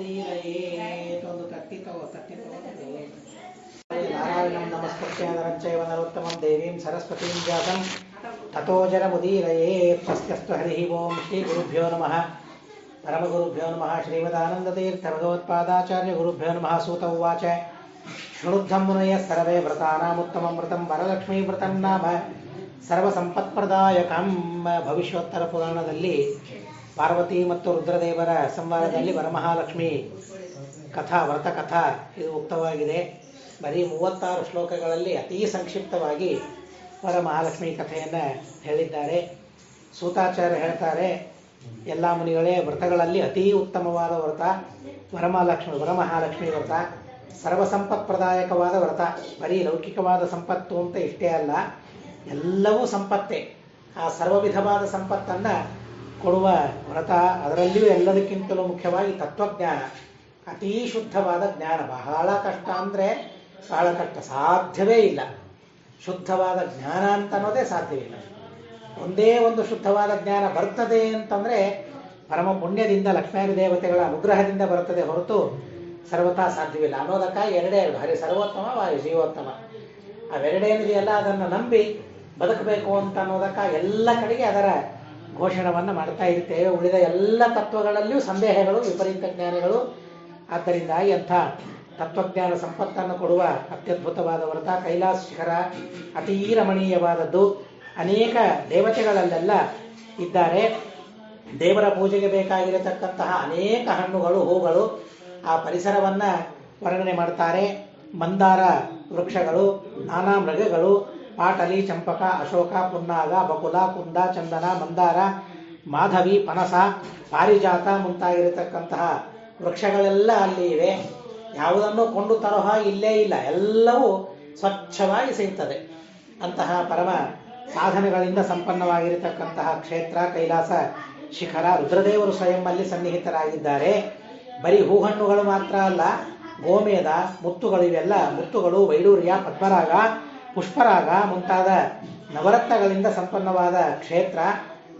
ಮುದೀರಯೇತ್ ಒಂದು ತಟ್ಟಿ ತಗೋ ತಟ್ಟಿ ತಗೊಂಡ್ರೆ ನಾರಾಯಣಂ ನಮಸ್ಕೃತ್ಯ ನರಂಚೈವ ನರೋತ್ತಮಂ ದೇವೀಂ ಸರಸ್ವತೀಂ ಜಾತಂ ತಥೋ ಜನ ಮುದೀರಯೇತ್ ಸ್ವಸ್ತ್ಯಸ್ತು ಹರಿ ಓಂ ಶ್ರೀ ಗುರುಭ್ಯೋ ನಮಃ ಪರಮಗುರುಭ್ಯೋ ನಮಃ ಶ್ರೀಮದಾನಂದತೀರ್ಥ ಭಗವತ್ಪಾದಾಚಾರ್ಯ ಗುರುಭ್ಯೋ ನಮಃ ಸೂತ ಉವಾಚ ಶೃಣುದ್ಧಂ ಮುನಯ ಸರ್ವೇ ವ್ರತಾನಾಮುತ್ತಮಂ ವೃತಂ ವರಲಕ್ಷ್ಮೀ ವ್ರತಂ ನಾಮ ಸರ್ವಸಂಪತ್ಪ್ರದಾಯಕಂ ಭವಿಷ್ಯೋತ್ತರ ಪುರಾಣದಲ್ಲಿ ಪಾರ್ವತಿ ಮತ್ತು ರುದ್ರದೇವರ ಸಂವಾದದಲ್ಲಿ ವರಮಹಾಲಕ್ಷ್ಮಿ ಕಥಾ, ವ್ರತ ಕಥಾ ಇದು ಉಕ್ತವಾಗಿದೆ. ಬರೀ ಮೂವತ್ತಾರು ಶ್ಲೋಕಗಳಲ್ಲಿ ಅತೀ ಸಂಕ್ಷಿಪ್ತವಾಗಿ ವರಮಹಾಲಕ್ಷ್ಮಿ ಕಥೆಯನ್ನು ಹೇಳಿದ್ದಾರೆ. ಸೂತಾಚಾರ್ಯ ಹೇಳ್ತಾರೆ, ಎಲ್ಲ ಮುನಿಗಳೇ, ವ್ರತಗಳಲ್ಲಿ ಅತೀ ಉತ್ತಮವಾದ ವ್ರತ ವರಮಹಾಲಕ್ಷ್ಮಿ ವರಮಹಾಲಕ್ಷ್ಮಿ ವ್ರತ. ಸರ್ವಸಂಪತ್ಪ್ರದಾಯಕವಾದ ವ್ರತ. ಬರೀ ಲೌಕಿಕವಾದ ಸಂಪತ್ತು ಅಂತ ಇಷ್ಟೇ ಅಲ್ಲ, ಎಲ್ಲವೂ ಸಂಪತ್ತೇ. ಆ ಸರ್ವವಿಧವಾದ ಸಂಪತ್ತನ್ನು ಕೊಡುವ ವ್ರತ, ಅದರಲ್ಲಿಯೂ ಎಲ್ಲದಕ್ಕಿಂತಲೂ ಮುಖ್ಯವಾಗಿ ತತ್ವಜ್ಞಾನ. ಅತೀ ಶುದ್ಧವಾದ ಜ್ಞಾನ. ಬಹಳ ಕಷ್ಟ ಅಂದರೆ ಬಹಳ ಕಷ್ಟ. ಸಾಧ್ಯವೇ ಇಲ್ಲ. ಶುದ್ಧವಾದ ಜ್ಞಾನ ಅಂತ ಅನ್ನೋದೇ ಸಾಧ್ಯವಿಲ್ಲ ಒಂದೇ ಒಂದು ಶುದ್ಧವಾದ ಜ್ಞಾನ ಬರ್ತದೆ ಅಂತಂದರೆ ಪರಮ ಪುಣ್ಯದಿಂದ ಲಕ್ಷ್ಮೀ ದೇವತೆಗಳ ಅನುಗ್ರಹದಿಂದ ಬರುತ್ತದೆ ಹೊರತು ಸರ್ವತಾ ಸಾಧ್ಯವಿಲ್ಲ. ಅನ್ನೋದಕ್ಕಾಗಿ ಎರಡೇ ಎರಡು. ಹರಿ ಸರ್ವೋತ್ತಮ, ವಾಯು ಜೀವೋತ್ತಮ. ಅವೆರಡೇನಿದೆಯಲ್ಲ, ಅದನ್ನು ನಂಬಿ ಬದುಕಬೇಕು ಅಂತ ಅನ್ನೋದಕ್ಕಾಗಿ ಎಲ್ಲ ಕಡೆಗೆ ಅದರ ಘೋಷಣವನ್ನು ಮಾಡ್ತಾ ಇರ್ತೇವೆ ಉಳಿದ ಎಲ್ಲ ತತ್ವಗಳಲ್ಲಿಯೂ ಸಂದೇಹಗಳು, ವಿಪರೀತ ಜ್ಞಾನಗಳು. ಆದ್ದರಿಂದ ಎಂಥ ತತ್ವಜ್ಞಾನ ಸಂಪತ್ತನ್ನು ಕೊಡುವ ಅತ್ಯದ್ಭುತವಾದ ವ್ರತ, ಕೈಲಾಸ ಶಿಖರ, ಅತೀ ರಮಣೀಯವಾದದ್ದು. ಅನೇಕ ದೇವತೆಗಳಲ್ಲೆಲ್ಲ ಇದ್ದಾರೆ. ದೇವರ ಪೂಜೆಗೆ ಬೇಕಾಗಿರತಕ್ಕಂತಹ ಅನೇಕ ಹಣ್ಣುಗಳು, ಹೂಗಳು ಆ ಪರಿಸರವನ್ನು ವರ್ಣನೆ ಮಾಡ್ತಾರೆ. ಮಂದಾರ ವೃಕ್ಷಗಳು, ನಾನಾ ಮೃಗಗಳು ಪಾಟಲಿ, ಚಂಪಕ, ಅಶೋಕ, ಪುನ್ನಾಗ, ಬಕುಲ, ಕುಂದ, ಚಂದನ, ಮಂದಾರ, ಮಾಧವಿ, ಪನಸ, ಪಾರಿಜಾತ ಮುಂತಾಗಿರತಕ್ಕಂತಹ ವೃಕ್ಷಗಳೆಲ್ಲ ಅಲ್ಲಿ ಇವೆ. ಯಾವುದನ್ನು ಕೊಂಡು ತರಹ ಇಲ್ಲೇ ಇಲ್ಲ. ಎಲ್ಲವೂ ಸ್ವಚ್ಛವಾಗಿ ಸಿಗುತ್ತದೆ ಅಂತಹ ಪರಮ ಸಾಧನೆಗಳಿಂದ ಸಂಪನ್ನವಾಗಿರತಕ್ಕಂತಹ ಕ್ಷೇತ್ರ, ಕೈಲಾಸ ಶಿಖರ, ರುದ್ರದೇವರು ಸ್ವಯಂ ಅಲ್ಲಿ ಸನ್ನಿಹಿತರಾಗಿದ್ದಾರೆ. ಬರೀ ಹೂಹಣ್ಣುಗಳು ಮಾತ್ರ ಅಲ್ಲ, ಗೋಮೇದ, ಮುತ್ತುಗಳು ಇವೆಲ್ಲ. ಮುತ್ತುಗಳು, ವೈಡೂರ್ಯ, ಪದ್ಮರಾಗ ಪುಷ್ಪರಾಗ ಮುಂತಾದ ನವರತ್ನಗಳಿಂದ ಸಂಪನ್ನವಾದ ಕ್ಷೇತ್ರ,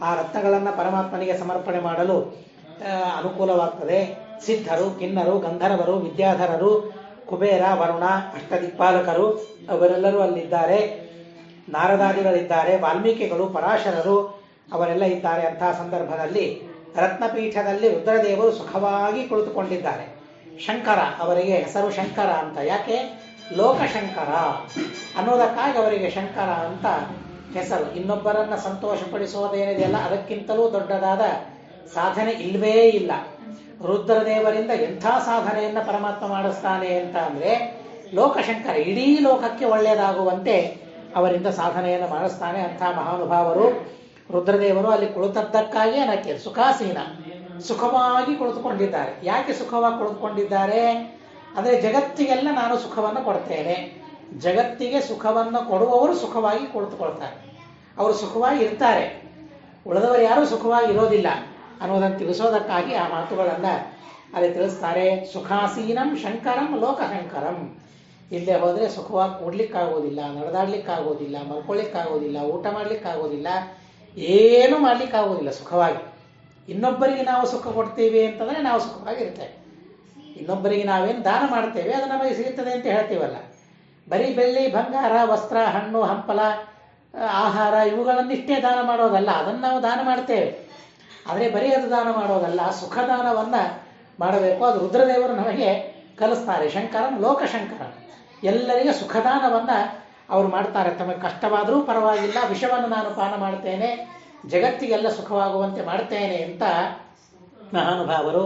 ಆ ರತ್ನಗಳನ್ನು ಪರಮಾತ್ಮನಿಗೆ ಸಮರ್ಪಣೆ ಮಾಡಲು ಅನುಕೂಲವಾಗ್ತದೆ. ಸಿದ್ಧರು, ಕಿನ್ನರು, ಗಂಧರ್ವರು, ವಿದ್ಯಾಧರರು, ಕುಬೇರ, ವರುಣ, ಅಷ್ಟದಿಕ್ಪಾಲಕರು, ಅವರೆಲ್ಲರೂ ಅಲ್ಲಿದ್ದಾರೆ. ನಾರದಾದಿಗಳಿದ್ದಾರೆ, ವಾಲ್ಮೀಕಿಗಳು, ಪರಾಶರರು, ಅವರೆಲ್ಲ ಇದ್ದಾರೆ ಅಂತಹ ಸಂದರ್ಭದಲ್ಲಿ ರತ್ನಪೀಠದಲ್ಲಿ ರುದ್ರದೇವರು ಸುಖವಾಗಿ ಕುಳಿತುಕೊಂಡಿದ್ದಾರೆ. ಶಂಕರ, ಅವರಿಗೆ ಹೆಸರು ಶಂಕರ ಅಂತ. ಯಾಕೆ? ಲೋಕಶಂಕರ ಅನ್ನೋದಕ್ಕಾಗಿ ಅವರಿಗೆ ಶಂಕರ ಅಂತ ಹೆಸರು. ಇನ್ನೊಬ್ಬರನ್ನ ಸಂತೋಷಪಡಿಸೋದೇನಿದೆಯಲ್ಲ ಅದಕ್ಕಿಂತಲೂ ದೊಡ್ಡದಾದ ಸಾಧನೆ ಇಲ್ಲವೇ ಇಲ್ಲ. ರುದ್ರದೇವರಿಂದ ಎಂಥ ಸಾಧನೆಯನ್ನ ಪರಮಾತ್ಮ ಮಾಡಿಸ್ತಾನೆ ಅಂತ ಅಂದ್ರೆ ಲೋಕಶಂಕರ, ಇಡೀ ಲೋಕಕ್ಕೆ ಒಳ್ಳೆಯದಾಗುವಂತೆ ಅವರಿಂದ ಸಾಧನೆಯನ್ನು ಮಾಡಿಸ್ತಾನೆ ಅಂಥ ಮಹಾನುಭಾವರು. ರುದ್ರದೇವರು ಅಲ್ಲಿ ಕುಳಿತದ್ದಕ್ಕಾಗಿ ಅನ್ನಕ್ಕೆ ಸುಖಾಸೀನ. ಸುಖವಾಗಿ ಕುಳಿತುಕೊಂಡಿದ್ದಾರೆ. ಯಾಕೆ ಸುಖವಾಗಿ ಕುಳಿತುಕೊಂಡಿದ್ದಾರೆ? ಅಂದರೆ ಜಗತ್ತಿಗೆಲ್ಲ ನಾನು ಸುಖವನ್ನು ಕೊಡ್ತೇನೆ. ಜಗತ್ತಿಗೆ ಸುಖವನ್ನು ಕೊಡುವವರು ಸುಖವಾಗಿ ಕುಳಿತುಕೊಳ್ತಾರೆ. ಅವರು ಸುಖವಾಗಿ ಇರ್ತಾರೆ. ಉಳಿದವರು ಯಾರೂ ಸುಖವಾಗಿ ಇರೋದಿಲ್ಲ ಅನ್ನೋದನ್ನು ತಿಳಿಸೋದಕ್ಕಾಗಿ ಆ ಮಾತುಗಳನ್ನು ಅಲ್ಲಿ ತಿಳಿಸ್ತಾರೆ. ಸುಖಾಸೀನಂ ಶಂಕರಂ ಲೋಕಶಂಕರಂ. ಇಲ್ಲೇ ಹೋದರೆ ಸುಖವಾಗಿ ಕೂಡ್ಲಿಕ್ಕಾಗೋದಿಲ್ಲ, ನಡೆದಾಡ್ಲಿಕ್ಕಾಗೋದಿಲ್ಲ, ಮಲ್ಕೊಳ್ಳಿಕ್ಕಾಗೋದಿಲ್ಲ, ಊಟ ಮಾಡ್ಲಿಕ್ಕಾಗೋದಿಲ್ಲ, ಏನೂ ಮಾಡ್ಲಿಕ್ಕಾಗೋದಿಲ್ಲ ಸುಖವಾಗಿ. ಇನ್ನೊಬ್ಬರಿಗೆ ನಾವು ಸುಖ ಕೊಡ್ತೀವಿ ಅಂತಂದರೆ ನಾವು ಸುಖವಾಗಿರ್ತೇವೆ. ಇನ್ನೊಬ್ಬರಿಗೆ ನಾವೇನು ದಾನ ಮಾಡ್ತೇವೆ, ಅದು ನಮಗೆ ಸಿಗುತ್ತದೆ ಅಂತ ಹೇಳ್ತೀವಲ್ಲ. ಬರೀ ಬೆಳ್ಳಿ, ಬಂಗಾರ, ವಸ್ತ್ರ, ಹಣ್ಣು, ಹಂಪಲ ಆಹಾರ, ಇವುಗಳನ್ನಿಷ್ಟೇ ದಾನ ಮಾಡೋದಲ್ಲ, ಅದನ್ನು ನಾವು ದಾನ ಮಾಡ್ತೇವೆ. ಆದರೆ ಬರೀ ಅದು ದಾನ ಮಾಡೋದಲ್ಲ ಸುಖ ದಾನವನ್ನು ಮಾಡಬೇಕು. ಅದು ರುದ್ರದೇವರು ನಮಗೆ ಕಲಿಸ್ತಾರೆ. ಶಂಕರನ್ ಲೋಕಶಂಕರನ್ ಎಲ್ಲರಿಗೆ ಸುಖದಾನವನ್ನು ಅವರು ಮಾಡ್ತಾರೆ. ತಮಗೆ ಕಷ್ಟವಾದರೂ ಪರವಾಗಿಲ್ಲ, ವಿಷವನ್ನು ನಾನು ಪಾನ ಮಾಡ್ತೇನೆ, ಜಗತ್ತಿಗೆಲ್ಲ ಸುಖವಾಗುವಂತೆ ಮಾಡ್ತೇನೆ ಅಂತ ಮಹಾನುಭಾವರು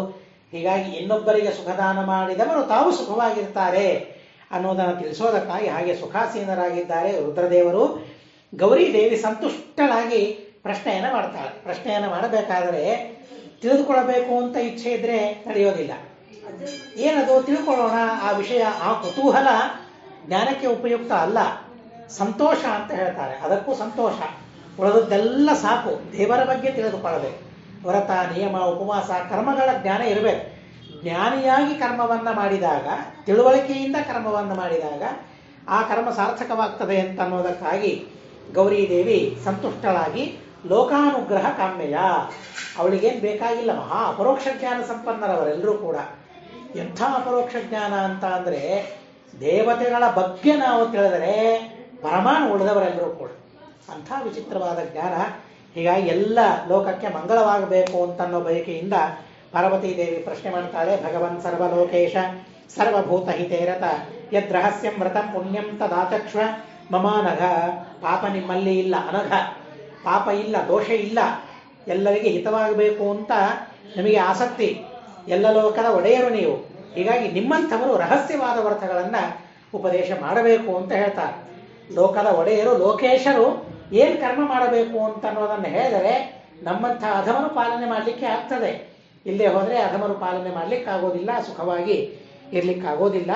ಹೀಗಾಗಿ ಇನ್ನೊಬ್ಬರಿಗೆ ಸುಖದಾನ ಮಾಡಿದವರು ತಾವು ಸುಖವಾಗಿರ್ತಾರೆ ಅನ್ನೋದನ್ನು ತಿಳಿಸೋದಕ್ಕಾಗಿ ಹಾಗೆ ಸುಖಾಸೀನರಾಗಿದ್ದಾರೆ ರುದ್ರದೇವರು. ಗೌರಿ ದೇವಿ ಸಂತುಷ್ಟಳಾಗಿ ಪ್ರಶ್ನೆಯನ್ನು ಮಾಡ್ತಾಳೆ. ಪ್ರಶ್ನೆಯನ್ನು ಮಾಡಬೇಕಾದರೆ ತಿಳಿದುಕೊಳ್ಳಬೇಕು ಅಂತ ಇಚ್ಛೆ ಇದ್ರೆ ನಡೆಯೋದಿಲ್ಲ. ಏನದು? ತಿಳ್ಕೊಳ್ಳೋಣ. ಆ ವಿಷಯ, ಆ ಕುತೂಹಲ ಜ್ಞಾನಕ್ಕೆ ಉಪಯುಕ್ತ ಅಲ್ಲ. ಸಂತೋಷ ಅಂತ ಹೇಳ್ತಾರೆ. ಅದಕ್ಕೂ ಸಂತೋಷ. ಉಳಿದದ್ದೆಲ್ಲ ಸಾಕು. ದೇವರ ಬಗ್ಗೆ ತಿಳಿದುಕೊಳ್ಳಬೇಕು. ವ್ರತ ನಿಯಮ, ಉಪವಾಸ, ಕರ್ಮಗಳ ಜ್ಞಾನ ಇರಬೇಕು. ಜ್ಞಾನಿಯಾಗಿ ಕರ್ಮವನ್ನು ಮಾಡಿದಾಗ, ತಿಳುವಳಿಕೆಯಿಂದ ಕರ್ಮವನ್ನು ಮಾಡಿದಾಗ ಆ ಕರ್ಮ ಸಾರ್ಥಕವಾಗ್ತದೆ ಅಂತ ಅನ್ನೋದಕ್ಕಾಗಿ ಗೌರಿದೇವಿ ಸಂತುಷ್ಟಳಾಗಿ ಲೋಕಾನುಗ್ರಹ ಕಾಮ್ಯಯ. ಅವಳಿಗೇನು ಬೇಕಾಗಿಲ್ಲ, ಮಹಾ ಅಪರೋಕ್ಷ ಜ್ಞಾನ ಸಂಪನ್ನರವರೆಲ್ಲರೂ ಕೂಡ. ಎಂಥ ಅಪರೋಕ್ಷ ಜ್ಞಾನ ಅಂತ ಅಂದರೆ, ದೇವತೆಗಳ ಬಗ್ಗೆ ನಾವು ತಿಳಿದರೆ ಪರಮಾಣು ಉಳಿದವರೆಲ್ಲರೂ ಕೂಡ. ಅಂಥ ವಿಚಿತ್ರವಾದ ಜ್ಞಾನ ಹೀಗಾಗಿ ಎಲ್ಲ ಲೋಕಕ್ಕೆ ಮಂಗಳವಾಗಬೇಕು ಅಂತನ್ನೋ ಬಯಕೆಯಿಂದ ಪಾರ್ವತೀ ದೇವಿ ಪ್ರಶ್ನೆ ಮಾಡ್ತಾಳೆ, ಭಗವನ್ ಸರ್ವಲೋಕೇಶ ಸರ್ವಭೂತ ಹಿತೇರತ ಯದ್ ರಹಸ್ಯಂ ವ್ರತಂ ಪುಣ್ಯಂ ದಾತಕ್ಷ ಮಮಾನಘ ಪಾಪ ನಿಮ್ಮಲ್ಲಿ ಇಲ್ಲ, ಅನಘ. ಪಾಪ ಇಲ್ಲ, ದೋಷ ಇಲ್ಲ. ಎಲ್ಲರಿಗೆ ಹಿತವಾಗಬೇಕು ಅಂತ ನಿಮಗೆ ಆಸಕ್ತಿ. ಎಲ್ಲ ಲೋಕದ ಒಡೆಯರು ನೀವು. ಹೀಗಾಗಿ ನಿಮ್ಮಂಥವರು ರಹಸ್ಯವಾದ ವ್ರತಗಳನ್ನು ಉಪದೇಶ ಮಾಡಬೇಕು ಅಂತ ಹೇಳ್ತಾರೆ. ಲೋಕದ ಒಡೆಯರು ಲೋಕೇಶರು ಏನ್ ಕರ್ಮ ಮಾಡಬೇಕು ಅಂತ ಅನ್ನೋದನ್ನು ಹೇಳಿದರೆ ನಮ್ಮಂಥ ಅಧಮರು ಪಾಲನೆ ಮಾಡಲಿಕ್ಕೆ ಆಗ್ತದೆ. ಇಲ್ಲೇ ಹೋದರೆ ಅಧಮರು ಪಾಲನೆ ಮಾಡ್ಲಿಕ್ಕೆ ಆಗೋದಿಲ್ಲ ಸುಖವಾಗಿ ಇರಲಿಕ್ಕಾಗೋದಿಲ್ಲ.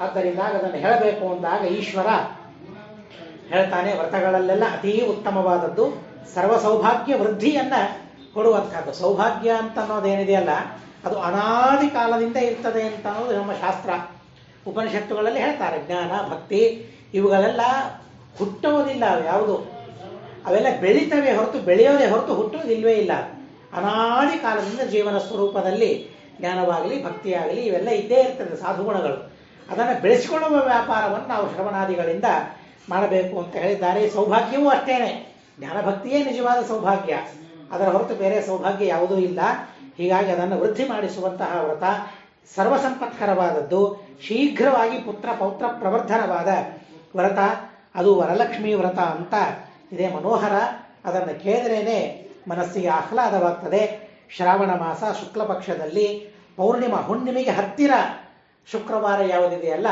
ಆದ್ದರಿಂದ ಅದನ್ನು ಹೇಳಬೇಕು ಅಂದಾಗ ಈಶ್ವರ ಹೇಳ್ತಾನೆ ವ್ರತಗಳಲ್ಲೆಲ್ಲ ಅತೀ ಉತ್ತಮವಾದದ್ದು. ಸರ್ವ ಸೌಭಾಗ್ಯ ವೃದ್ಧಿಯನ್ನ ಕೊಡುವಂಥದ್ದು ಸೌಭಾಗ್ಯ ಅಂತ ಅನ್ನೋದೇನಿದೆಯಲ್ಲ, ಅದು ಅನಾದಿ ಕಾಲದಿಂದ ಇರ್ತದೆ ಅಂತ ಅನ್ನೋದು ನಮ್ಮ ಶಾಸ್ತ್ರ. ಉಪನಿಷತ್ತುಗಳಲ್ಲಿ ಹೇಳ್ತಾರೆ, ಜ್ಞಾನ, ಭಕ್ತಿ ಇವುಗಳೆಲ್ಲ ಹುಟ್ಟೋದಿಲ್ಲ ಯಾವುದು? ಅವೆಲ್ಲ ಬೆಳಿತವೆ ಹೊರತು ಬೆಳೆಯೋದೇ ಹೊರತು ಹುಟ್ಟುವುದಿಲ್ವೇ ಇಲ್ಲ. ಅನಾದಿ ಕಾಲದಿಂದ ಜೀವನ ಸ್ವರೂಪದಲ್ಲಿ ಜ್ಞಾನವಾಗಲಿ, ಭಕ್ತಿಯಾಗಲಿ ಇವೆಲ್ಲ ಇದ್ದೇ ಇರ್ತದೆ ಸಾಧುಗುಣಗಳು. ಅದನ್ನು ಬೆಳೆಸಿಕೊಳ್ಳುವ ವ್ಯಾಪಾರವನ್ನು ನಾವು ಶ್ರವಣಾದಿಗಳಿಂದ ಮಾಡಬೇಕು ಅಂತ ಹೇಳಿದ್ದಾರೆ. ಸೌಭಾಗ್ಯವೂ ಅಷ್ಟೇನೆ. ಜ್ಞಾನಭಕ್ತಿಯೇ ನಿಜವಾದ ಸೌಭಾಗ್ಯ. ಅದರ ಹೊರತು ಬೇರೆ ಸೌಭಾಗ್ಯ ಯಾವುದೂ ಇಲ್ಲ. ಹೀಗಾಗಿ ಅದನ್ನು ವೃದ್ಧಿ ಮಾಡಿಸುವಂತಹ ವ್ರತ ಸರ್ವಸಂಪತ್ಕರವಾದದ್ದು. ಶೀಘ್ರವಾಗಿ ಪುತ್ರ ಪೌತ್ರ ಪ್ರವರ್ಧನವಾದ ವ್ರತ. ಅದು ವರಲಕ್ಷ್ಮಿ ವ್ರತ ಅಂತ ಇದೆ ಮನೋಹರ. ಅದನ್ನು ಕೇಳಿದ್ರೇನೆ ಮನಸ್ಸಿಗೆ ಆಹ್ಲಾದವಾಗ್ತದೆ. ಶ್ರಾವಣ ಮಾಸ ಶುಕ್ಲ ಪಕ್ಷದಲ್ಲಿ ಪೌರ್ಣಿಮಾ ಹುಣ್ಣಿಮೆಗೆ ಹತ್ತಿರ. ಶುಕ್ರವಾರ ಯಾವುದಿದೆಯಲ್ಲ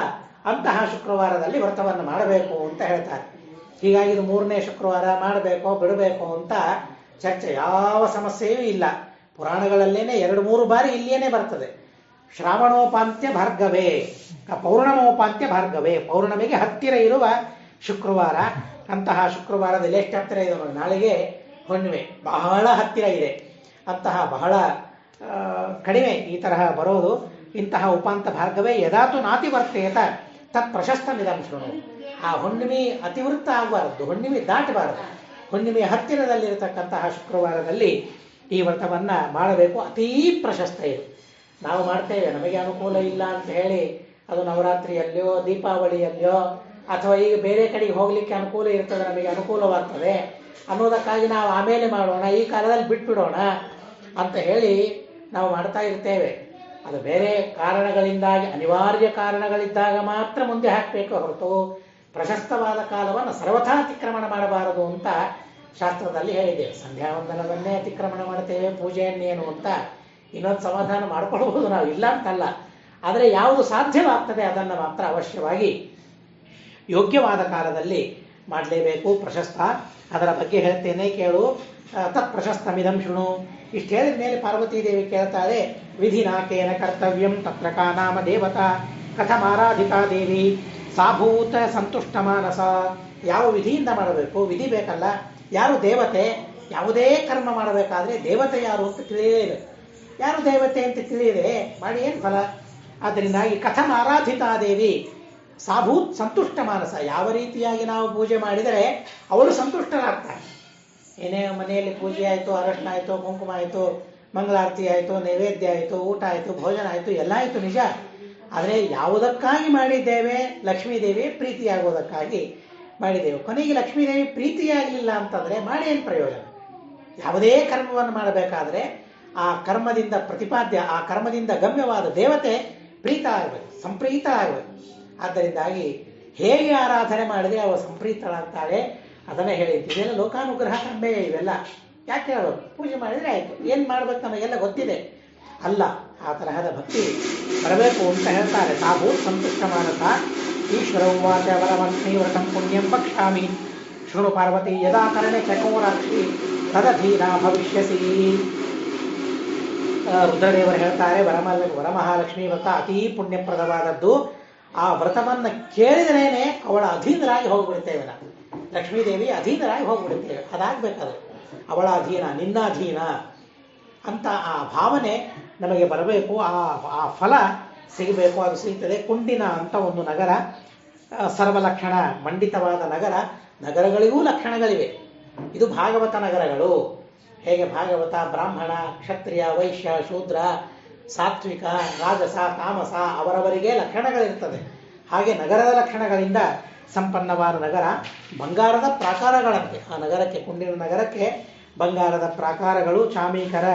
ಅಂತಹ ಶುಕ್ರವಾರದಲ್ಲಿ ವ್ರತವನ್ನು ಮಾಡಬೇಕು ಅಂತ ಹೇಳ್ತಾರೆ. ಹೀಗಾಗಿ ಇದು ಮೂರನೇ ಶುಕ್ರವಾರ ಮಾಡಬೇಕೋ ಬಿಡಬೇಕು ಅಂತ ಚರ್ಚೆ ಯಾವ ಸಮಸ್ಯೆಯೂ ಇಲ್ಲ. ಪುರಾಣಗಳಲ್ಲೇನೆ ಎರಡು ಮೂರು ಬಾರಿ ಇಲ್ಲಿಯೇ ಬರ್ತದೆ. ಶ್ರಾವಣೋಪಾಂತ್ಯ ಭಾರ್ಗವೇ ಪೌರ್ಣಮೋಪಾಂತ್ಯ ಭಾರ್ಗವೇ, ಪೌರ್ಣಮಿಗೆ ಹತ್ತಿರ ಇರುವ ಶುಕ್ರವಾರ ಅಂತಹ ಶುಕ್ರವಾರದಲ್ಲಿ ಎಷ್ಟು ಹತ್ತಿರ ಇದೆ ನೋಡಿ, ನಾಳೆಗೆ ಹುಣ್ಣಿಮೆ ಬಹಳ ಹತ್ತಿರ ಇದೆ. ಅಂತಹ ಬಹಳ ಕಡಿಮೆ ಈ ತರಹ ಬರೋದು. ಇಂತಹ ಉಪಾಂತ ಭಾರ್ಗವೇ ಯದಾತು ನಾತಿ ವರ್ತೇತ ತತ್ ಪ್ರಶಸ್ತ ಶೃಣು. ಆ ಹುಣ್ಣಿಮೆ ಅತಿವೃತ್ತ ಆಗಬಾರದು ಹುಣ್ಣಿಮೆ ದಾಟಬಾರದು. ಹುಣ್ಣಿಮೆಯ ಹತ್ತಿರದಲ್ಲಿರತಕ್ಕಂತಹ ಶುಕ್ರವಾರದಲ್ಲಿ ಈ ವ್ರತವನ್ನ ಮಾಡಬೇಕು. ಅತೀ ಪ್ರಶಸ್ತ ಇದು. ನಾವು ಮಾಡ್ತೇವೆ, ನಮಗೆ ಅನುಕೂಲ ಇಲ್ಲ ಅಂತ ಹೇಳಿ ಅದು ನವರಾತ್ರಿಯಲ್ಲಿಯೋ, ದೀಪಾವಳಿಯಲ್ಲಿಯೋ ಅಥವಾ ಈಗ ಬೇರೆ ಕಡೆಗೆ ಹೋಗ್ಲಿಕ್ಕೆ ಅನುಕೂಲ ಇರ್ತದೆ, ನಮಗೆ ಅನುಕೂಲವಾಗ್ತದೆ ಅನ್ನೋದಕ್ಕಾಗಿ ನಾವು ಆಮೇಲೆ ಮಾಡೋಣ, ಈ ಕಾಲದಲ್ಲಿ ಬಿಟ್ಬಿಡೋಣ ಅಂತ ಹೇಳಿ ನಾವು ಮಾಡ್ತಾ ಇರ್ತೇವೆ. ಅದು ಬೇರೆ ಕಾರಣಗಳಿಂದಾಗಿ, ಅನಿವಾರ್ಯ ಕಾರಣಗಳಿದ್ದಾಗ ಮಾತ್ರ ಮುಂದೆ ಹಾಕಬೇಕು ಹೊರತು ಪ್ರಶಸ್ತವಾದ ಕಾಲವನ್ನು ಸರ್ವಥಾ ಅತಿಕ್ರಮಣ ಮಾಡಬಾರದು ಅಂತ ಶಾಸ್ತ್ರದಲ್ಲಿ ಹೇಳಿದ್ದೇವೆ. ಸಂಧ್ಯಾ ವಂದನವನ್ನೇ ಅತಿಕ್ರಮಣ ಮಾಡ್ತೇವೆ ಪೂಜೆಯನ್ನೇನು ಅಂತ ಇನ್ನೊಂದು ಸಮಾಧಾನ ಮಾಡ್ಕೊಳ್ಬಹುದು ನಾವು, ಇಲ್ಲ ಅಂತಲ್ಲ. ಆದರೆ ಯಾವುದು ಸಾಧ್ಯವಾಗ್ತದೆ ಅದನ್ನು ಮಾತ್ರ ಅವಶ್ಯವಾಗಿ ಯೋಗ್ಯವಾದ ಕಾಲದಲ್ಲಿ ಮಾಡಲೇಬೇಕು, ಪ್ರಶಸ್ತ. ಅದರ ಬಗ್ಗೆ ಹೇಳ್ತೇನೆ, ಕೇಳು. ತತ್ ಪ್ರಶಸ್ತಮಿದಂ ಶೃಣು. ಇಷ್ಟು ಹೇಳಿದ ಮೇಲೆ ಪಾರ್ವತೀ ದೇವಿ ಕೇಳ್ತಾಳೆ ವಿಧಿನಾಕೇನ ಕರ್ತವ್ಯಂ ತತ್ರ ಕಾ ನಾಮ ದೇವತಾ. ಕಥಮಾರಾಧಿಕಾ ದೇವಿ ಸಾಭೂತ ಸಂತುಷ್ಟ ಮಾನಸ. ಯಾವ ವಿಧಿಯಿಂದ ಮಾಡಬೇಕು? ವಿಧಿ ಬೇಕಲ್ಲ. ಯಾರು ದೇವತೆ? ಯಾವುದೇ ಕರ್ಮ ಮಾಡಬೇಕಾದ್ರೆ ದೇವತೆ ಯಾರು ಅಂತ ತಿಳಿಯಲೇಬೇಕು ಯಾರು ದೇವತೆ ಅಂತ ತಿಳಿಯದೆ, ಮಾಡಿ ಏನು ಫಲ? ಆದ್ದರಿಂದಾಗಿ ಕಥಮ ಆರಾಧಿತಾ ದೇವಿ ಸಾಭೂತ್ ಸಂತುಷ್ಟ ಮಾನಸ. ಯಾವ ರೀತಿಯಾಗಿ ನಾವು ಪೂಜೆ ಮಾಡಿದರೆ ಅವಳು ಸಂತುಷ್ಟರಾಗ್ತಾರೆ ಏನೇ ಮನೆಯಲ್ಲಿ ಪೂಜೆ ಆಯಿತು, ಅರಶಿನ ಆಯಿತು, ಕುಂಕುಮ ಆಯಿತು, ಮಂಗಳಾರತಿ ಆಯಿತು, ನೈವೇದ್ಯ ಆಯಿತು, ಊಟ ಆಯಿತು, ಭೋಜನ ಆಯಿತು, ಎಲ್ಲ ಆಯಿತು ನಿಜ. ಆದರೆ ಯಾವುದಕ್ಕಾಗಿ ಮಾಡಿದ್ದೇವೆ? ಲಕ್ಷ್ಮೀದೇವಿ ಪ್ರೀತಿಯಾಗೋದಕ್ಕಾಗಿ ಮಾಡಿದ್ದೇವೆ. ಕೊನೆಗೆ ಲಕ್ಷ್ಮೀದೇವಿ ಪ್ರೀತಿಯಾಗಲಿಲ್ಲ ಅಂತಂದರೆ ಮಾಡಿ ಏನು ಪ್ರಯೋಜನ? ಯಾವುದೇ ಕರ್ಮವನ್ನು ಮಾಡಬೇಕಾದ್ರೆ ಆ ಕರ್ಮದಿಂದ ಪ್ರತಿಪಾದ್ಯ, ಆ ಕರ್ಮದಿಂದ ಗಮ್ಯವಾದ ದೇವತೆ ಪ್ರೀತ ಆಗಬೇಕು, ಸಂಪ್ರೀತ ಆಗಬೇಕು. ಆದ್ದರಿಂದಾಗಿ ಹೇಗೆ ಆರಾಧನೆ ಮಾಡಿದ್ರೆ ಅವ ಸಂಪ್ರೀತಳಾಗ್ತಾಳೆ ಅದನ್ನೇ ಹೇಳಿದ್ದು ಇದೆಲ್ಲ ಲೋಕಾನುಗ್ರಹ ಕಮ್ಮೆ ಇವೆಲ್ಲ. ಯಾಕೆ ಹೇಳೋದು ಪೂಜೆ ಮಾಡಿದ್ರೆ ಆಯ್ತು. ಏನ್ ಮಾಡ್ಬೇಕು ನಮಗೆಲ್ಲ ಗೊತ್ತಿದೆ. ಅಲ್ಲ, ಆ ತರಹದ ಭಕ್ತಿ ಬರಬೇಕು ಅಂತ ಹೇಳ್ತಾರೆ. ತಾವು ಸಂತುಷ್ಟ ಮಾನಸ. ಈಶ್ವರ ಉವಾಚ ವರಮನ್ಮಿ ವ್ರತಂ ಪುಣ್ಯಂ ಪಕ್ಷಾಮಿ ಶೃಣು ಪಾರ್ವತಿ ಯದಾ ಕರ್ಣೆ ಚಕೋರಾಕ್ಷಿ ತದಧೀನ ಭವಿಷ್ಯಸಿ. ರುದ್ರದೇವರು ಹೇಳ್ತಾರೆ ವರಮಹಾಲಕ್ಷ್ಮಿ ವ್ರತ ಅತೀ ಪುಣ್ಯಪ್ರದವಾದದ್ದು. ಆ ವ್ರತವನ್ನ ಕೇಳಿದ್ರೇನೆ ಅವಳ ಅಧೀನರಾಗಿ ಹೋಗ್ಬಿಡ್ತೇವೆ ನಾವು ಲಕ್ಷ್ಮೀದೇವಿ ಅಧೀನರಾಗಿ ಹೋಗ್ಬಿಡ್ತೇವೆ ಅದಾಗ್ಬೇಕಾದ್ರೆ, ಅವಳ ಅಧೀನ ನಿನ್ನ ಅಧೀನ ಅಂತ ಆ ಭಾವನೆ ನಮಗೆ ಬರಬೇಕು. ಆ ಆ ಫಲ ಸಿಗಬೇಕು, ಅದು ಸಿಗ್ತದೆ. ಕುಂಡಿನ ಅಂತ ಒಂದು ನಗರ ಸರ್ವಲಕ್ಷಣ, ಮಂಡಿತವಾದ ನಗರ. ನಗರಗಳಿಗೂ ಲಕ್ಷಣಗಳಿವೆ. ಇದು ಭಾಗವತ ನಗರಗಳು. ಹೇಗೆ ಭಾಗವತ? ಬ್ರಾಹ್ಮಣ, ಕ್ಷತ್ರಿಯ, ವೈಶ್ಯ, ಶೂದ್ರ ಸಾತ್ವಿಕ, ರಾಜಸ, ತಾಮಸ ಅವರವರಿಗೆ ಲಕ್ಷಣಗಳಿರ್ತದೆ ಹಾಗೆ ನಗರದ ಲಕ್ಷಣಗಳಿಂದ ಸಂಪನ್ನವಾದ ನಗರ ಬಂಗಾರದ ಪ್ರಾಕಾರಗಳಂತೆ. ಆ ನಗರಕ್ಕೆ, ಕುಂಡಿನ ನಗರಕ್ಕೆ ಬಂಗಾರದ ಪ್ರಾಕಾರಗಳು, ಚಾಮೀಕರ,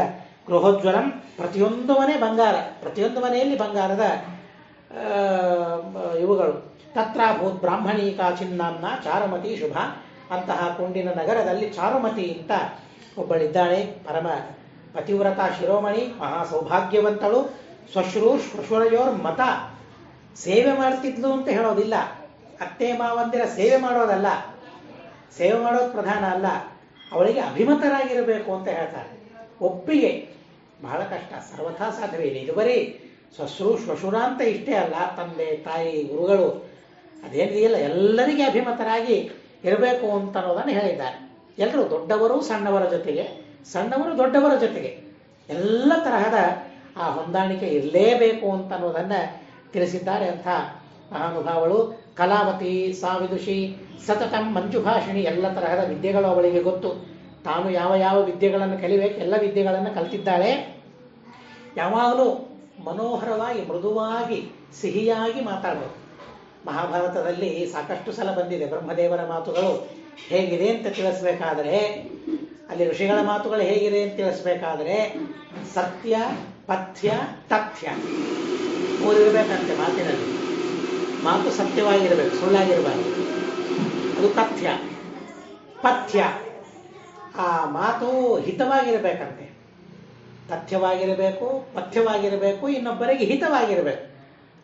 ಗೃಹೋಜ್ವಲಂ, ಪ್ರತಿಯೊಂದು ಮನೆ ಬಂಗಾರ, ಪ್ರತಿಯೊಂದು ಮನೆಯಲ್ಲಿ ಬಂಗಾರದ ಇವುಗಳು. ತತ್ರ ಭೂತ್ ಬ್ರಾಹ್ಮಣೀಕಾ ಚಿನ್ನಾಂನ ಚಾರುಮತಿ ಶುಭ. ಅಂತಹ ಕುಂಡಿನ ನಗರದಲ್ಲಿ ಚಾರುಮತಿ ಅಂತ ಒಬ್ಬಳಿದ್ದಾಳೆ, ಪರಮ ಪತಿವ್ರತ ಶಿರೋಮಣಿ ಮಹಾ ಸೌಭಾಗ್ಯವಂತಳು ಸ್ವಶ್ರು, ಶ್ವಶುರಯೋರ್ ಮತ ಸೇವೆ ಮಾಡ್ತಿದ್ಲು ಅಂತ ಹೇಳೋದಿಲ್ಲ. ಅತ್ತೆ ಮಾವಂದಿರ ಸೇವೆ ಮಾಡೋದಲ್ಲ. ಸೇವೆ ಮಾಡೋದು ಪ್ರಧಾನ ಅಲ್ಲ. ಅವಳಿಗೆ ಅಭಿಮತರಾಗಿರಬೇಕು ಅಂತ ಹೇಳ್ತಾರೆ. ಒಪ್ಪಿಗೆ ಬಹಳ ಕಷ್ಟ. ಸರ್ವಥಾ ಸಾಧ್ಯವೇ ಇಲ್ಲ. ಇದು ಬರೀ ಶ್ವಶ್ರು ಶ್ವಶುರ ಅಂತ ಇಷ್ಟೇ ಅಲ್ಲ. ತಂದೆ, ತಾಯಿ, ಗುರುಗಳು ಅದೇನಿದೆಯಲ್ಲ ಎಲ್ಲರಿಗೆ ಅಭಿಮತರಾಗಿ ಇರಬೇಕು ಅಂತ ಅನ್ನೋದನ್ನು ಹೇಳಿದ್ದಾರೆ. ಎಲ್ಲರೂ ದೊಡ್ಡವರು ಸಣ್ಣವರ ಜೊತೆಗೆ ಸಣ್ಣವರು ದೊಡ್ಡವರ ಜೊತೆಗೆ ಎಲ್ಲ ತರಹದ ಆ ಹೊಂದಾಣಿಕೆ ಇರಲೇಬೇಕು ಅಂತ ಅನ್ನೋದನ್ನು ತಿಳಿಸಿದ್ದಾರೆ ಅಂಥ ಮಹಾನುಭಾವಳು. ಕಲಾವತಿ, ಸಾವಿದುಷಿ, ಸತತಂ ಮಂಜುಭಾಷಿಣಿ ಎಲ್ಲ ತರಹದ ವಿದ್ಯೆಗಳು ಅವಳಿಗೆ ಗೊತ್ತು. ತಾನು ಯಾವ ಯಾವ ವಿದ್ಯೆಗಳನ್ನು ಕಲಿಬೇಕು, ಎಲ್ಲ ವಿದ್ಯೆಗಳನ್ನು ಕಲಿತಿದ್ದಾಳೆ. ಯಾವಾಗಲೂ ಮನೋಹರವಾಗಿ, ಮೃದುವಾಗಿ, ಸಿಹಿಯಾಗಿ ಮಾತಾಡಬೇಕು ಮಹಾಭಾರತದಲ್ಲಿ ಸಾಕಷ್ಟು ಸಲ ಬಂದಿದೆ ಬ್ರಹ್ಮದೇವರ ಮಾತುಗಳು. ಹೇಗಿದೆ ಅಂತ ತಿಳಿಸ್ಬೇಕಾದ್ರೆ ಅಲ್ಲಿ ಋಷಿಗಳ ಮಾತುಗಳು ಹೇಗಿದೆ ಅಂತ ತಿಳಿಸ್ಬೇಕಾದ್ರೆ, ಸತ್ಯ, ಪಥ್ಯ, ತಥ್ಯ. ಮೂರಿರಬೇಕಂತೆ ಮಾತಿನಲ್ಲಿ. ಮಾತು ಸತ್ಯವಾಗಿರಬೇಕು, ಸುಳ್ಳಾಗಿರಬಾರ್ದು. ಅದು ತಥ್ಯ. ಪಥ್ಯ. ಆ ಮಾತು ಹಿತವಾಗಿರಬೇಕಂತೆ. ತಥ್ಯವಾಗಿರಬೇಕು, ಪಥ್ಯವಾಗಿರಬೇಕು, ಇನ್ನೊಬ್ಬರಿಗೆ ಹಿತವಾಗಿರಬೇಕು.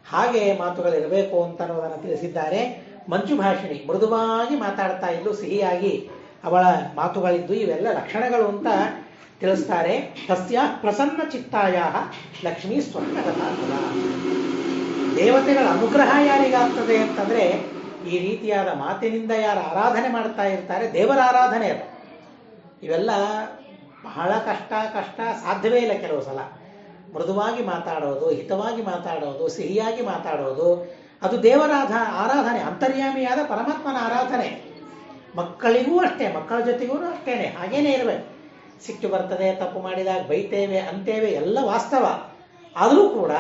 ಹಾಗೆ ಮಾತುಗಳಿರಬೇಕು ಅಂತ ಅನ್ನೋದನ್ನು ತಿಳಿಸಿದ್ದಾರೆ ಮಂಜು ಭಾಷಿಣಿ ಮೃದುವಾಗಿ ಮಾತಾಡ್ತಾ ಇಲ್ಲೂ ಸಿಹಿಯಾಗಿ. ಅವಳ ಮಾತುಗಳಿದ್ದು ಇವೆಲ್ಲ ಲಕ್ಷಣಗಳು ಅಂತ ತಿಳಿಸ್ತಾರೆ. ತಸ್ಯ ಪ್ರಸನ್ನ ಚಿತ್ತಾಯ ಲಕ್ಷ್ಮೀ ಸ್ವರ್ಣಗತಾತ್ಮದ ದೇವತೆಗಳ ಅನುಗ್ರಹ ಯಾರಿಗಾಗ್ತದೆ ಅಂತಂದ್ರೆ ಈ ರೀತಿಯಾದ ಮಾತಿನಿಂದ ಯಾರು ಆರಾಧನೆ ಮಾಡ್ತಾ ಇರ್ತಾರೆ, ದೇವರ ಆರಾಧನೆ ಅದು. ಇವೆಲ್ಲ ಬಹಳ ಕಷ್ಟ ಕಷ್ಟ, ಸಾಧ್ಯವೇ ಇಲ್ಲ ಕೆಲವು ಸಲ. ಮೃದುವಾಗಿ ಮಾತಾಡೋದು, ಹಿತವಾಗಿ ಮಾತಾಡೋದು, ಸಿಹಿಯಾಗಿ ಮಾತಾಡೋದು, ಅದು ದೇವರಾಧ ಆರಾಧನೆ, ಅಂತರ್ಯಾಮಿಯಾದ ಪರಮಾತ್ಮನ ಆರಾಧನೆ. ಮಕ್ಕಳಿಗೂ ಅಷ್ಟೇ, ಮಕ್ಕಳ ಜೊತೆಗೂ ಅಷ್ಟೇನೆ, ಹಾಗೇನೆ ಇರಬೇಕು. ಸಿಟ್ಟು ಬರ್ತದೆ, ತಪ್ಪು ಮಾಡಿದಾಗ ಬೈತೇವೆ, ಅಂತೇವೆ, ಎಲ್ಲ ವಾಸ್ತವ. ಆದರೂ ಕೂಡ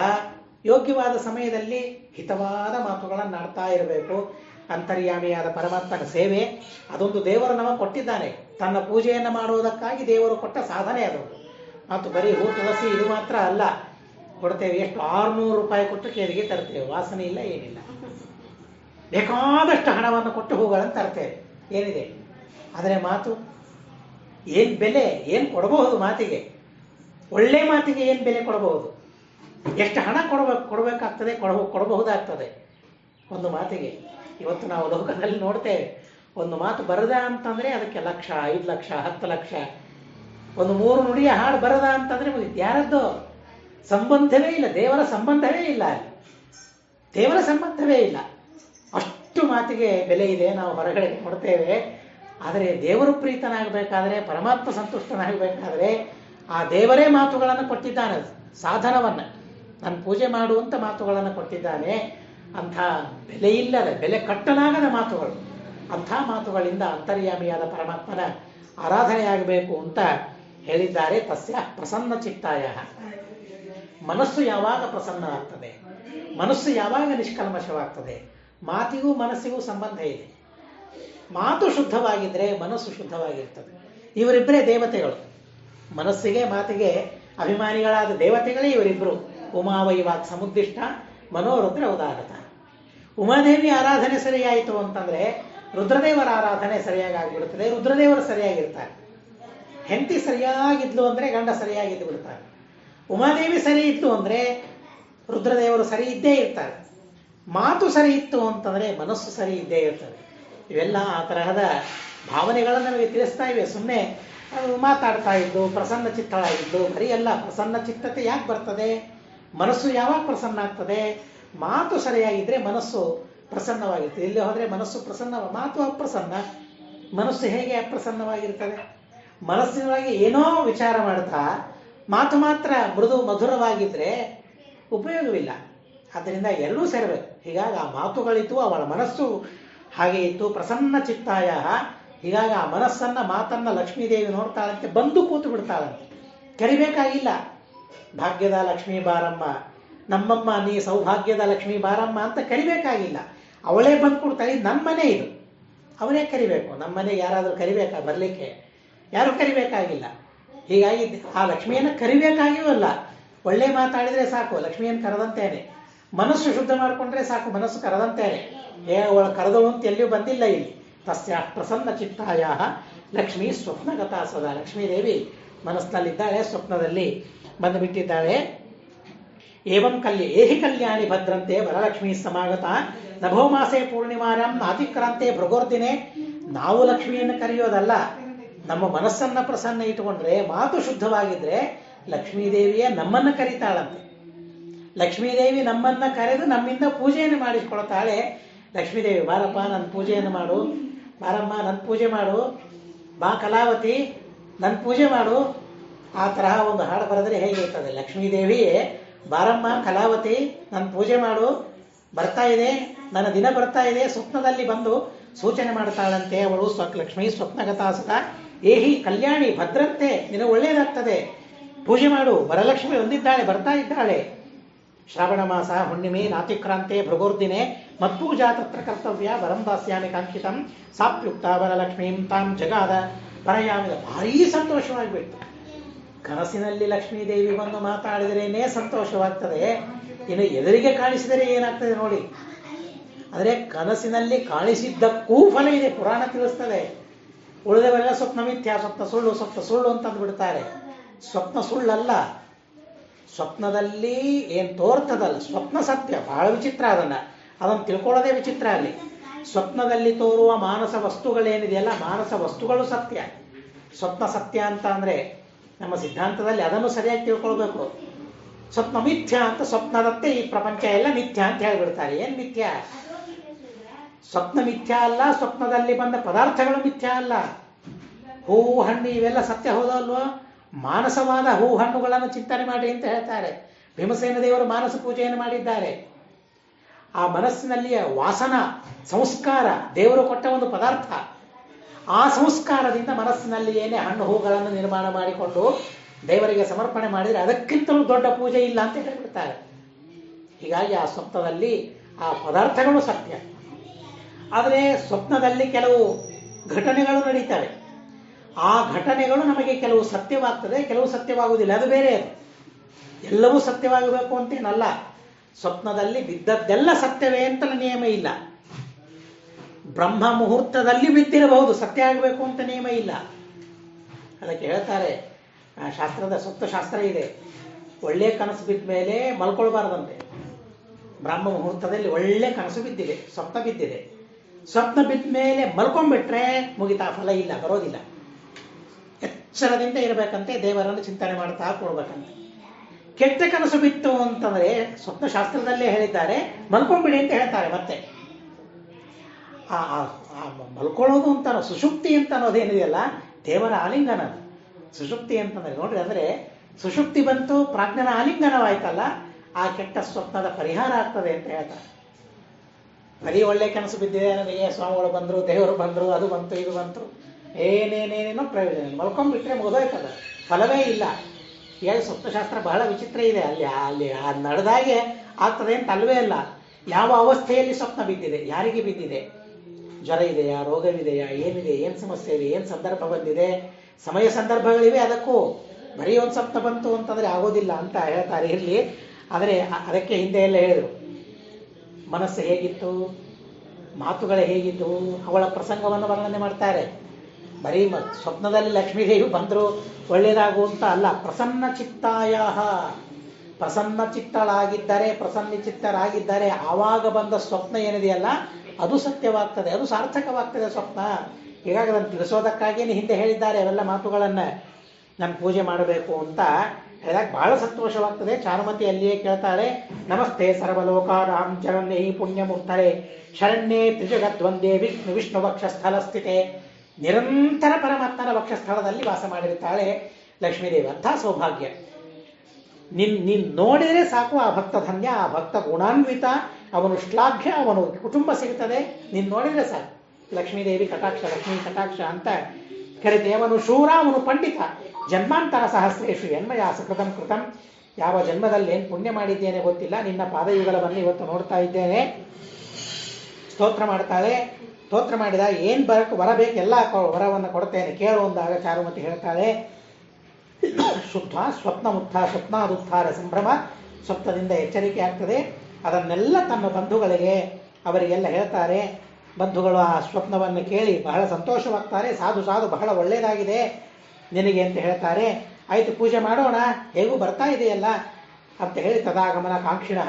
ಯೋಗ್ಯವಾದ ಸಮಯದಲ್ಲಿ ಹಿತವಾದ ಮಾತುಗಳನ್ನು ಆಡ್ತಾ ಇರಬೇಕು. ಅಂತರ್ಯಾಮಿಯಾದ ಪರಮಾತ್ಮನ ಸೇವೆ, ಅದೊಂದು ದೇವರು ನಮಗೆ ಕೊಟ್ಟಿದ್ದಾನೆ. ತನ್ನ ಪೂಜೆಯನ್ನು ಮಾಡುವುದಕ್ಕಾಗಿ ದೇವರು ಕೊಟ್ಟ ಸಾಧನೆ ಅದು. ಮತ್ತು ಬರೀ ಹೂ, ತುಳಸಿ ಇದು ಮಾತ್ರ ಅಲ್ಲ, ಕೊಡ್ತೇವೆ ಎಷ್ಟು, ಆರುನೂರು ರೂಪಾಯಿ ಕೊಟ್ಟು ಕೇರಿಗೆ ತರ್ತೇವೆ. ವಾಸನೆ ಇಲ್ಲ, ಏನಿಲ್ಲ. ಬೇಕಾದಷ್ಟು ಹಣವನ್ನು ಕೊಟ್ಟು ಹೂಗಳನ್ನು ತರ್ತೇವೆ. ಏನಿದೆ? ಆದರೆ ಮಾತು ಏನು ಬೆಲೆ, ಏನು ಕೊಡಬಹುದು ಮಾತಿಗೆ? ಒಳ್ಳೆ ಮಾತಿಗೆ ಏನು ಬೆಲೆ ಕೊಡಬಹುದು? ಎಷ್ಟು ಹಣ ಕೊಡಬೇಕು ಕೊಡಬೇಕಾಗ್ತದೆ ಕೊಡಬ ಕೊಡಬಹುದಾಗ್ತದೆ? ಒಂದು ಮಾತಿಗೆ. ಇವತ್ತು ನಾವು ಲೋಕದಲ್ಲಿ ನೋಡ್ತೇವೆ, ಒಂದು ಮಾತು ಬರದ ಅಂತಂದರೆ ಅದಕ್ಕೆ ಲಕ್ಷ, ಐದು ಲಕ್ಷ, ಹತ್ತು ಲಕ್ಷ. ಒಂದು ಮೂರು ನುಡಿಯ ಹಾಡು ಬರದ ಅಂತಂದರೆ ಯಾರದ್ದು? ಸಂಬಂಧವೇ ಇಲ್ಲ. ದೇವರ ಸಂಬಂಧವೇ ಇಲ್ಲ ದೇವರ ಸಂಬಂಧವೇ ಇಲ್ಲ. ಅಷ್ಟು ಮಾತಿಗೆ ಬೆಲೆ ಇದೆ, ನಾವು ಹೊರಗಡೆ ಕೊಡ್ತೇವೆ. ಆದರೆ ದೇವರು ಪ್ರೀತನಾಗಬೇಕಾದ್ರೆ, ಪರಮಾತ್ಮ ಸಂತುಷ್ಟನಾಗಬೇಕಾದ್ರೆ ಆ ದೇವರೇ ಮಾತುಗಳನ್ನು ಕೊಟ್ಟಿದ್ದಾನೆ, ಸಾಧನವನ್ನು. ನಾನು ಪೂಜೆ ಮಾಡುವಂಥ ಮಾತುಗಳನ್ನು ಕೊಟ್ಟಿದ್ದಾನೆ. ಅಂಥ ಬೆಲೆ ಇಲ್ಲದ, ಬೆಲೆ ಕಟ್ಟಲಾಗದ ಮಾತುಗಳು. ಅಂಥ ಮಾತುಗಳಿಂದ ಅಂತರ್ಯಾಮಿಯಾದ ಪರಮಾತ್ಮನ ಆರಾಧನೆಯಾಗಬೇಕು ಅಂತ ಹೇಳಿದ್ದಾರೆ. ತಸ್ಯ ಪ್ರಸನ್ನ ಚಿತ್ತಾಯ. ಮನಸ್ಸು ಯಾವಾಗ ಪ್ರಸನ್ನ ಆಗ್ತದೆ? ಮನಸ್ಸು ಯಾವಾಗ ನಿಷ್ಕಲ್ಮಶವಾಗ್ತದೆ? ಮಾತಿಗೂ ಮನಸ್ಸಿಗೂ ಸಂಬಂಧ ಇದೆ. ಮಾತು ಶುದ್ಧವಾಗಿದ್ರೆ ಮನಸ್ಸು ಶುದ್ಧವಾಗಿರ್ತದೆ. ಇವರಿಬ್ಬರೇ ದೇವತೆಗಳು. ಮನಸ್ಸಿಗೆ, ಮಾತಿಗೆ ಅಭಿಮಾನಿಗಳಾದ ದೇವತೆಗಳೇ ಇವರಿಬ್ಬರು ಉಮಾವೈವಾತ್ ಸಮುದ್ದಿಷ್ಟ, ಮನೋರುದ್ರ ಉದಾಹರಣ ಉಮಾದೇವಿ ಆರಾಧನೆ ಸರಿಯಾಯಿತು ಅಂತಂದ್ರೆ ರುದ್ರದೇವರ ಆರಾಧನೆ ಸರಿಯಾಗಿ ಆಗಿಬಿಡುತ್ತದೆ. ರುದ್ರದೇವರು ಸರಿಯಾಗಿರ್ತಾರೆ. ಹೆಂಡತಿ ಸರಿಯಾಗಿದ್ಲು ಅಂದ್ರೆ ಗಂಡ ಸರಿಯಾಗಿದ್ದು ಬಿಡ್ತಾರೆ. ಉಮಾದೇವಿ ಸರಿ ಇತ್ತು ಅಂದ್ರೆ ರುದ್ರದೇವರು ಸರಿ ಇದ್ದೇ ಇರ್ತಾರೆ. ಮಾತು ಸರಿ ಇತ್ತು ಅಂತಂದ್ರೆ ಮನಸ್ಸು ಸರಿ ಇದ್ದೇ ಇರ್ತದೆ. ಇವೆಲ್ಲ ಆ ತರಹದ ಭಾವನೆಗಳನ್ನು ನಮಗೆ ತಿಳಿಸ್ತಾ ಇವೆ. ಸುಮ್ಮನೆ ಮಾತಾಡ್ತಾ ಇದ್ದು, ಪ್ರಸನ್ನ ಚಿತ್ತಳಾಗಿದ್ದು ಬರೀ ಎಲ್ಲ ಪ್ರಸನ್ನ ಚಿತ್ತತೆ ಯಾಕೆ ಬರ್ತದೆ? ಮನಸ್ಸು ಯಾವಾಗ ಪ್ರಸನ್ನ ಆಗ್ತದೆ? ಮಾತು ಸರಿಯಾಗಿದ್ರೆ ಮನಸ್ಸು ಪ್ರಸನ್ನವಾಗಿರ್ತದೆ. ಇಲ್ಲಿ ಹೋದರೆ ಮನಸ್ಸು ಪ್ರಸನ್ನ, ಮಾತು ಅಪ್ರಸನ್ನ. ಮನಸ್ಸು ಹೇಗೆ ಅಪ್ರಸನ್ನವಾಗಿರ್ತದೆ? ಮನಸ್ಸಿನೊಳಗೆ ಏನೋ ವಿಚಾರ ಮಾಡ್ತಾ ಮಾತು ಮಾತ್ರ ಮೃದು ಮಧುರವಾಗಿದ್ರೆ ಉಪಯೋಗವಿಲ್ಲ. ಆದ್ದರಿಂದ ಎಲ್ಲೂ ಸೇರಬೇಕು ಹೀಗಾಗಿ ಆ ಮಾತುಗಳಿತ್ತು ಅವಳ ಮನಸ್ಸು ಹಾಗೆ ಇತ್ತು ಪ್ರಸನ್ನ ಚಿತ್ತಾಯ. ಹೀಗಾಗಿ ಆ ಮನಸ್ಸನ್ನ, ಮಾತನ್ನ ಲಕ್ಷ್ಮೀದೇವಿ ನೋಡ್ತಾಳಂತೆ, ಬಂದು ಕೂತು ಬಿಡ್ತಾಳಂತೆ. ಕರಿಬೇಕಾಗಿಲ್ಲ. ಭಾಗ್ಯದ ಲಕ್ಷ್ಮೀ ಬಾರಮ್ಮ, ನಮ್ಮಮ್ಮ, ನೀ ಸೌಭಾಗ್ಯದ ಲಕ್ಷ್ಮೀ ಬಾರಮ್ಮ ಅಂತ ಕರಿಬೇಕಾಗಿಲ್ಲ. ಅವಳೇ ಬಂದು ಕೊಡ್ತಾಳೆ ನಮ್ಮ ಮನೆ ಇದು. ಅವರೇ ಕರಿಬೇಕು. ನಮ್ಮ ಯಾರಾದರೂ ಕರಿಬೇಕಾ ಬರಲಿಕ್ಕೆ? ಯಾರು ಕರಿಬೇಕಾಗಿಲ್ಲ. ಹೀಗಾಗಿ ಆ ಲಕ್ಷ್ಮಿಯನ್ನು ಕರಿಬೇಕಾಗಿಯೂ ಅಲ್ಲ. ಒಳ್ಳೆ ಮಾತಾಡಿದರೆ ಸಾಕು. ಲಕ್ಷ್ಮಿಯನ್ನು ಕರೆದಂತೇನೆ. ಮನಸ್ಸು ಶುದ್ಧ ಮಾಡಿಕೊಂಡ್ರೆ ಸಾಕು, ಮನಸ್ಸು ಕರೆದಂತೆ. ಏ, ಅವಳು ಅಂತ ಎಲ್ಲಿಯೂ ಬಂದಿಲ್ಲ ಇಲ್ಲಿ. ತಸ್ಯ ಪ್ರಸನ್ನ ಚಿತ್ತಾಯ ಲಕ್ಷ್ಮಿ ಸ್ವಪ್ನಗತ ಸದಾ. ಲಕ್ಷ್ಮೀದೇವಿ ಮನಸ್ಸಿನಲ್ಲಿದ್ದಾಳೆ ಸ್ವಪ್ನದಲ್ಲಿ ಬಂದು ಬಿಟ್ಟಿದ್ದಾಳೆ ಏವಂ ಕಲ್ಯ, ಏಹಿ ಕಲ್ಯಾಣಿ ಭದ್ರಂತೆ ವರಲಕ್ಷ್ಮೀ ಸಮಾಗತ. ನಭೋ ಮಾಸೆ ಪೂರ್ಣಿಮಾರಂ ನಾತಿಕ್ರಾಂತೆ ಭೃಗೋರ್ದಿನೆ ನಾವು ಲಕ್ಷ್ಮಿಯನ್ನು ಕರೆಯೋದಲ್ಲ. ನಮ್ಮ ಮನಸ್ಸನ್ನ ಪ್ರಸನ್ನ ಇಟ್ಟುಕೊಂಡ್ರೆ, ಮಾತು ಶುದ್ಧವಾಗಿದ್ರೆ ಲಕ್ಷ್ಮೀದೇವಿಯೇ ನಮ್ಮನ್ನ ಕರೀತಾಳಂತೆ. ಲಕ್ಷ್ಮೀದೇವಿ ನಮ್ಮನ್ನ ಕರೆದು ನಮ್ಮಿಂದ ಪೂಜೆಯನ್ನು ಮಾಡಿಸ್ಕೊಳ್ತಾಳೆ. ಲಕ್ಷ್ಮೀದೇವಿ, ಬಾರಪ್ಪ ನನ್ನ ಪೂಜೆಯನ್ನು ಮಾಡು. ಬಾರಮ್ಮ ನನ್ನ ಪೂಜೆ ಮಾಡು. ಬಾ ಕಲಾವತಿ ನನ್ನ ಪೂಜೆ ಮಾಡು. ಆ ತರಹ ಒಂದು ಹಾಡು ಬರೆದ್ರೆ ಹೇಗಿರ್ತದೆ? ಲಕ್ಷ್ಮೀದೇವಿ ಬಾರಮ್ಮ, ಕಲಾವತಿ ನನ್ನ ಪೂಜೆ ಮಾಡು. ಬರ್ತಾ ಇದೆ, ನನ್ನ ದಿನ ಬರ್ತಾ ಇದೆ, ಸ್ವಪ್ನದಲ್ಲಿ ಬಂದು ಸೂಚನೆ ಮಾಡ್ತಾಳಂತೆ ಅವಳು. ಸ್ವ ಲಕ್ಷ್ಮೀ ಸ್ವಪ್ನಗತಾಸತ ಏಹಿ ಕಲ್ಯಾಣಿ, ಭದ್ರಂತೆ, ನಿನಗೆ ಒಳ್ಳೆಯದಾಗ್ತದೆ ಪೂಜೆ ಮಾಡು. ವರಲಕ್ಷ್ಮಿ ಹೊಂದಿದ್ದಾಳೆ ಬರ್ತಾ ಇದ್ದಾಳೆ. ಶ್ರಾವಣ ಮಾಸ, ಹುಣ್ಣಿಮೆ ನಾತಿಕ್ರಾಂತೆ ಭೃಗೋರ್ದಿನೆ ಮತ್ಪೂಜಾ ತತ್ರ ಕರ್ತವ್ಯ, ವರಂ ದಾಸ್ಯಾಮಿ ಕಾಂಕ್ಷಿತಂ, ಸಾಪ್ಯುಕ್ತ ವರಲಕ್ಷ್ಮೀಂ ತಾಂ ಜಗಾದ. ಪರಯಾಮಿದ ಭಾರೀ ಸಂತೋಷವಾಗಿಬಿಡ್ತು. ಕನಸಿನಲ್ಲಿ ಲಕ್ಷ್ಮೀ ದೇವಿ ಬಂದು ಮಾತಾಡಿದ್ರೇನೆ ಸಂತೋಷವಾಗ್ತದೆ. ಇನ್ನು ಎದುರಿಗೆ ಕಾಣಿಸಿದರೆ ಏನಾಗ್ತದೆ ನೋಡಿ. ಆದರೆ ಕನಸಿನಲ್ಲಿ ಕಾಣಿಸಿದ್ದಕ್ಕೂ ಫಲ ಇದೆ, ಪುರಾಣ ತಿಳಿಸ್ತದೆ. ಉಳಿದವರೆಲ್ಲ ಸ್ವಪ್ನ ಮಿಥ್ಯಾ ಸ್ವಪ್ನ ಸುಳ್ಳು ಸ್ವಪ್ನ ಸುಳ್ಳು ಅಂತಂದು ಬಿಡ್ತಾರೆ ಸ್ವಪ್ನ ಸುಳ್ಳಲ್ಲ ಸ್ವಪ್ನದಲ್ಲಿ ಏನ್ ತೋರ್ತದಲ್ಲ, ಸ್ವಪ್ನ ಸತ್ಯ, ಬಹಳ ವಿಚಿತ್ರ ಅದನ್ನ. ಅದನ್ನು ತಿಳ್ಕೊಳ್ಳೋದೇ ವಿಚಿತ್ರ ಅಲ್ಲಿ. ಸ್ವಪ್ನದಲ್ಲಿ ತೋರುವ ಮಾನಸ ವಸ್ತುಗಳೇನಿದೆಯಲ್ಲ ಮಾನಸ ವಸ್ತುಗಳು ಸತ್ಯ. ಸ್ವಪ್ನ ಸತ್ಯ ಅಂತ ಅಂದ್ರೆ ನಮ್ಮ ಸಿದ್ಧಾಂತದಲ್ಲಿ ಅದನ್ನು ಸರಿಯಾಗಿ ತಿಳ್ಕೊಳ್ಬೇಕು. ಸ್ವಪ್ನ ಮಿಥ್ಯ ಅಂತ ಸ್ವಪ್ನದತ್ತೆ ಈ ಪ್ರಪಂಚ ಎಲ್ಲ ಮಿಥ್ಯ ಅಂತ ಹೇಳ್ಬಿಡ್ತಾರೆ. ಏನ್ ಮಿಥ್ಯ? ಸ್ವಪ್ನ ಮಿಥ್ಯ ಅಲ್ಲ, ಸ್ವಪ್ನದಲ್ಲಿ ಬಂದ ಪದಾರ್ಥಗಳು ಮಿಥ್ಯ ಅಲ್ಲ. ಹೂವು ಹಣ್ಣು, ಇವೆಲ್ಲ ಸತ್ಯ ಹೌದಲ್ವೋ ಮಾನಸವಾದ ಹೂ ಹಣ್ಣುಗಳನ್ನು ಚಿಂತನೆ ಮಾಡಿ ಅಂತ ಹೇಳ್ತಾರೆ. ಭೀಮಸೇನ ದೇವರು ಮಾನಸ ಪೂಜೆಯನ್ನು ಮಾಡಿದ್ದಾರೆ. ಆ ಮನಸ್ಸಿನಲ್ಲಿಯ ವಾಸನ, ಸಂಸ್ಕಾರ, ದೇವರು ಕೊಟ್ಟ ಒಂದು ಪದಾರ್ಥ. ಆ ಸಂಸ್ಕಾರದಿಂದ ಮನಸ್ಸಿನಲ್ಲಿ ಏನೇ ಹಣ್ಣು ಹೂಗಳನ್ನು ನಿರ್ಮಾಣ ಮಾಡಿಕೊಂಡು ದೇವರಿಗೆ ಸಮರ್ಪಣೆ ಮಾಡಿದರೆ ಅದಕ್ಕಿಂತಲೂ ದೊಡ್ಡ ಪೂಜೆ ಇಲ್ಲ ಅಂತ ಹೇಳ್ಬಿಡ್ತಾರೆ. ಹೀಗಾಗಿ ಆ ಸ್ವಪ್ನದಲ್ಲಿ ಆ ಪದಾರ್ಥಗಳು ಸತ್ಯ. ಆದರೆ ಸ್ವಪ್ನದಲ್ಲಿ ಕೆಲವು ಘಟನೆಗಳು ನಡೀತವೆ. ಆ ಘಟನೆಗಳು ನಮಗೆ ಕೆಲವು ಸತ್ಯವಾಗ್ತದೆ, ಕೆಲವು ಸತ್ಯವಾಗುವುದಿಲ್ಲ. ಅದು ಬೇರೆ ಅದು. ಎಲ್ಲವೂ ಸತ್ಯವಾಗಬೇಕು ಅಂತೇನಲ್ಲ. ಸ್ವಪ್ನದಲ್ಲಿ ಬಿದ್ದದ್ದೆಲ್ಲ ಸತ್ಯವೇ ಅಂತ ನಿಯಮ ಇಲ್ಲ. ಬ್ರಹ್ಮ ಮುಹೂರ್ತದಲ್ಲಿ ಬಿದ್ದಿರಬಹುದು, ಸತ್ಯ ಆಗಬೇಕು ಅಂತ ನಿಯಮ ಇಲ್ಲ. ಅದಕ್ಕೆ ಹೇಳ್ತಾರೆ ಶಾಸ್ತ್ರದ ಸ್ವಪ್ನಶಾಸ್ತ್ರ ಇದೆ. ಒಳ್ಳೆ ಕನಸು ಬಿದ್ದ ಮೇಲೆ ಮಲ್ಕೊಳ್ಬಾರ್ದಂತೆ. ಬ್ರಹ್ಮ ಮುಹೂರ್ತದಲ್ಲಿ ಒಳ್ಳೆ ಕನಸು ಬಿದ್ದಿದೆ, ಸ್ವಪ್ನ ಬಿದ್ದಿದೆ. ಸ್ವಪ್ನ ಬಿದ್ದ ಮೇಲೆ ಮಲ್ಕೊಂಡ್ಬಿಟ್ರೆ ಮುಗಿತಾ ಫಲ ಇಲ್ಲ, ಬರೋದಿಲ್ಲ. ಎಚ್ಚರದಿಂದ ಇರಬೇಕಂತೆ ದೇವರನ್ನು ಚಿಂತನೆ ಮಾಡ್ತಾ ಕೊಡ್ಬೇಕಂತೆ ಕೆಟ್ಟ ಕನಸು ಬಿತ್ತು ಅಂತಂದ್ರೆ ಸ್ವಪ್ನಶಾಸ್ತ್ರದಲ್ಲೇ ಹೇಳಿದ್ದಾರೆ ಮಲ್ಕೊಂಡ್ಬಿಡಿ ಅಂತ ಹೇಳ್ತಾರೆ ಮತ್ತೆ. ಆ ಮಲ್ಕೊಳ್ಳೋದು ಅಂತ ಸುಷುಪ್ತಿ ಅಂತ ಅನ್ನೋದೇನಿದೆಯಲ್ಲ ದೇವರ ಆಲಿಂಗನ. ಸುಷುಪ್ತಿ ಅಂತಂದ್ರೆ ನೋಡ್ರಿ, ಅಂದ್ರೆ ಸುಷುಪ್ತಿ ಬಂತು, ಪ್ರಾಜ್ಞನ ಆಲಿಂಗನವಾಯ್ತಲ್ಲ, ಆ ಕೆಟ್ಟ ಸ್ವಪ್ನದ ಪರಿಹಾರ ಆಗ್ತದೆ ಅಂತ ಹೇಳ್ತಾರೆ. ಬರೀ ಒಳ್ಳೆ ಕನಸು ಬಿದ್ದಿದೆ ನನಗೆ ಸ್ವಾಮಿಗಳು ಬಂದ್ರು, ದೇವರು ಬಂದ್ರು, ಅದು ಬಂತು, ಇದು ಬಂತು. ಏನೇನೇನೇನೋ ಪ್ರಯೋಜನ. ಮಲ್ಕೊಂಡ್ಬಿಟ್ರೆ ಮುಗಿದೋಯ್ತದ. ಫಲವೇ ಇಲ್ಲ. ಹೇಳಿ ಸ್ವಪ್ನಶಾಸ್ತ್ರ ಬಹಳ ವಿಚಿತ್ರ ಇದೆ. ಅಲ್ಲಿ ಅಲ್ಲಿ ಅದು ನಡೆದಾಗೆ ಆಗ್ತದೆ ಅಂತ ಅಲ್ವೇ ಅಲ್ಲ ಯಾವ ಅವಸ್ಥೆಯಲ್ಲಿ ಸ್ವಪ್ನ ಬಿದ್ದಿದೆ? ಯಾರಿಗೆ ಬಿದ್ದಿದೆ? ಜ್ವರ ಇದೆಯಾ? ರೋಗವಿದೆಯಾ? ಏನಿದೆ? ಏನು ಸಮಸ್ಯೆ ಇದೆ? ಏನು ಸಂದರ್ಭ ಬಂದಿದೆ? ಸಮಯ ಸಂದರ್ಭಗಳಿವೆ ಅದಕ್ಕೂ. ಬರೀ ಒಂದು ಸ್ವಪ್ನ ಬಂತು ಅಂತಂದರೆ ಆಗೋದಿಲ್ಲ ಅಂತ ಹೇಳ್ತಾರೆ ಇರಲಿ ಆದರೆ ಅದಕ್ಕೆ ಹಿಂದೆ ಎಲ್ಲ ಹೇಳಿದರು. ಮನಸ್ಸು ಹೇಗಿತ್ತು? ಮಾತುಗಳು ಹೇಗಿದ್ದವು ಅವಳ ಪ್ರಸಂಗವನ್ನು ವರ್ಣನೆ ಮಾಡ್ತಾರೆ. ಬರೀ ಸ್ವಪ್ನದಲ್ಲಿ ಲಕ್ಷ್ಮೀದೇವಿ ಬಂದರು ಒಳ್ಳೆಯದಾಗು ಅಂತ ಅಲ್ಲ, ಪ್ರಸನ್ನ ಚಿತ್ತಾಯ ಪ್ರಸನ್ನ ಚಿತ್ತಳಾಗಿದ್ದಾರೆ, ಪ್ರಸನ್ನ ಚಿತ್ತರಾಗಿದ್ದಾರೆ ಆವಾಗ ಬಂದ ಸ್ವಪ್ನ ಏನಿದೆಯಲ್ಲ, ಅದು ಸತ್ಯವಾಗ್ತದೆ, ಅದು ಸಾರ್ಥಕವಾಗ್ತದೆ ಸ್ವಪ್ನ. ಹೀಗಾಗಿ ಅದನ್ನು ತಿಳಿಸೋದಕ್ಕಾಗಿಯೇ ಹಿಂದೆ ಹೇಳಿದ್ದಾರೆ ಅವೆಲ್ಲ ಮಾತುಗಳನ್ನು. ನಾನು ಪೂಜೆ ಮಾಡಬೇಕು ಅಂತ. ಹೇಳಿದಾಗ ಬಹಳ ಸಂತೋಷವಾಗ್ತದೆ. ಚಾರುಮತಿ ಅಲ್ಲಿಯೇ ಕೇಳ್ತಾಳೆ, ನಮಸ್ತೆ ಸರ್ವಲೋಕಾರಾಮ್ ಚರಣ್ಯೈ ಪುಣ್ಯಮೂರ್ತಳೆ ಶರಣ್ಯೇ ತ್ರಿಜಗದ್ವಂದೇ ವಿಷ್ಣು ವಿಷ್ಣು ಸ್ಥಳ ಸ್ಥಿತೆ ನಿರಂತರ ಪರಮಾತ್ಮನ ವಕ್ಷಸ್ಥಳದಲ್ಲಿ ವಾಸ ಮಾಡಿರ್ತಾಳೆ ಲಕ್ಷ್ಮೀದೇವಿ. ಅಂತ ಸೌಭಾಗ್ಯ. ನಿನ್, ನೀನ್ ನೋಡಿದರೆ ಸಾಕು ಆ ಭಕ್ತ ಧನ್ಯ, ಆ ಭಕ್ತ ಗುಣಾನ್ವಿತ, ಅವನು ಶ್ಲಾಘ್ಯ, ಅವನು ಕುಟುಂಬ ಸಿಗುತ್ತದೆ. ನೀನ್ ನೋಡಿದರೆ ಸಾಕು. ಲಕ್ಷ್ಮೀದೇವಿ ಕಟಾಕ್ಷ, ಲಕ್ಷ್ಮೀ ಕಟಾಕ್ಷ ಅಂತ ಕರೆ ಅವನು ಶೂರ, ಅವನು ಪಂಡಿತ. ಜನ್ಮಾಂತರ ಸಹಸ್ರೇಶು ಎನ್ಮಯ ಸುಕೃತಂ ಕೃತಂ. ಯಾವ ಜನ್ಮದಲ್ಲಿ ಏನು ಪುಣ್ಯ ಮಾಡಿದ್ದೇನೆ ಗೊತ್ತಿಲ್ಲ. ನಿನ್ನ ಪಾದಯುಗಲವನ್ನು ಇವತ್ತು ನೋಡ್ತಾ ಇದ್ದೇನೆ. ಸ್ತೋತ್ರ ಮಾಡ್ತಾಳೆ. ಸ್ತೋತ್ರ ಮಾಡಿದ, ಏನು ಬರಕ್ಕೆ ವರ ಬೇಕು, ಎಲ್ಲ ವರವನ್ನು ಕೊಡ್ತೇನೆ ಕೇಳು ಅಂದಾಗ ಚಾರುಮತಿ ಹೇಳ್ತಾಳೆ, ಶುದ್ಧ ಸ್ವಪ್ನ ಮುತ್ತ ಸ್ವಪ್ನಾದುತ್ಥಾರ ಸಂಭ್ರಮ ಸ್ವಪ್ನದಿಂದ ಎಚ್ಚರಿಕೆ ಆಗ್ತದೆ. ಅದನ್ನೆಲ್ಲ ತನ್ನ ಬಂಧುಗಳಿಗೆ ಅವರಿಗೆಲ್ಲ ಹೇಳ್ತಾರೆ. ಬಂಧುಗಳು ಆ ಸ್ವಪ್ನವನ್ನು ಕೇಳಿ ಬಹಳ ಸಂತೋಷವಾಗ್ತಾರೆ. ಸಾಧು ಸಾಧು, ಬಹಳ ಒಳ್ಳೆಯದಾಗಿದೆ ನಿನಗೆ ಅಂತ ಹೇಳ್ತಾರೆ. ಆಯಿತು, ಪೂಜೆ ಮಾಡೋಣ. ಹೇಗೂ ಬರ್ತಾ ಇದೆಯಲ್ಲ ಅಂತ ಹೇಳಿ ತದಾಗಮನ ಕಾಂಕ್ಷಿಣ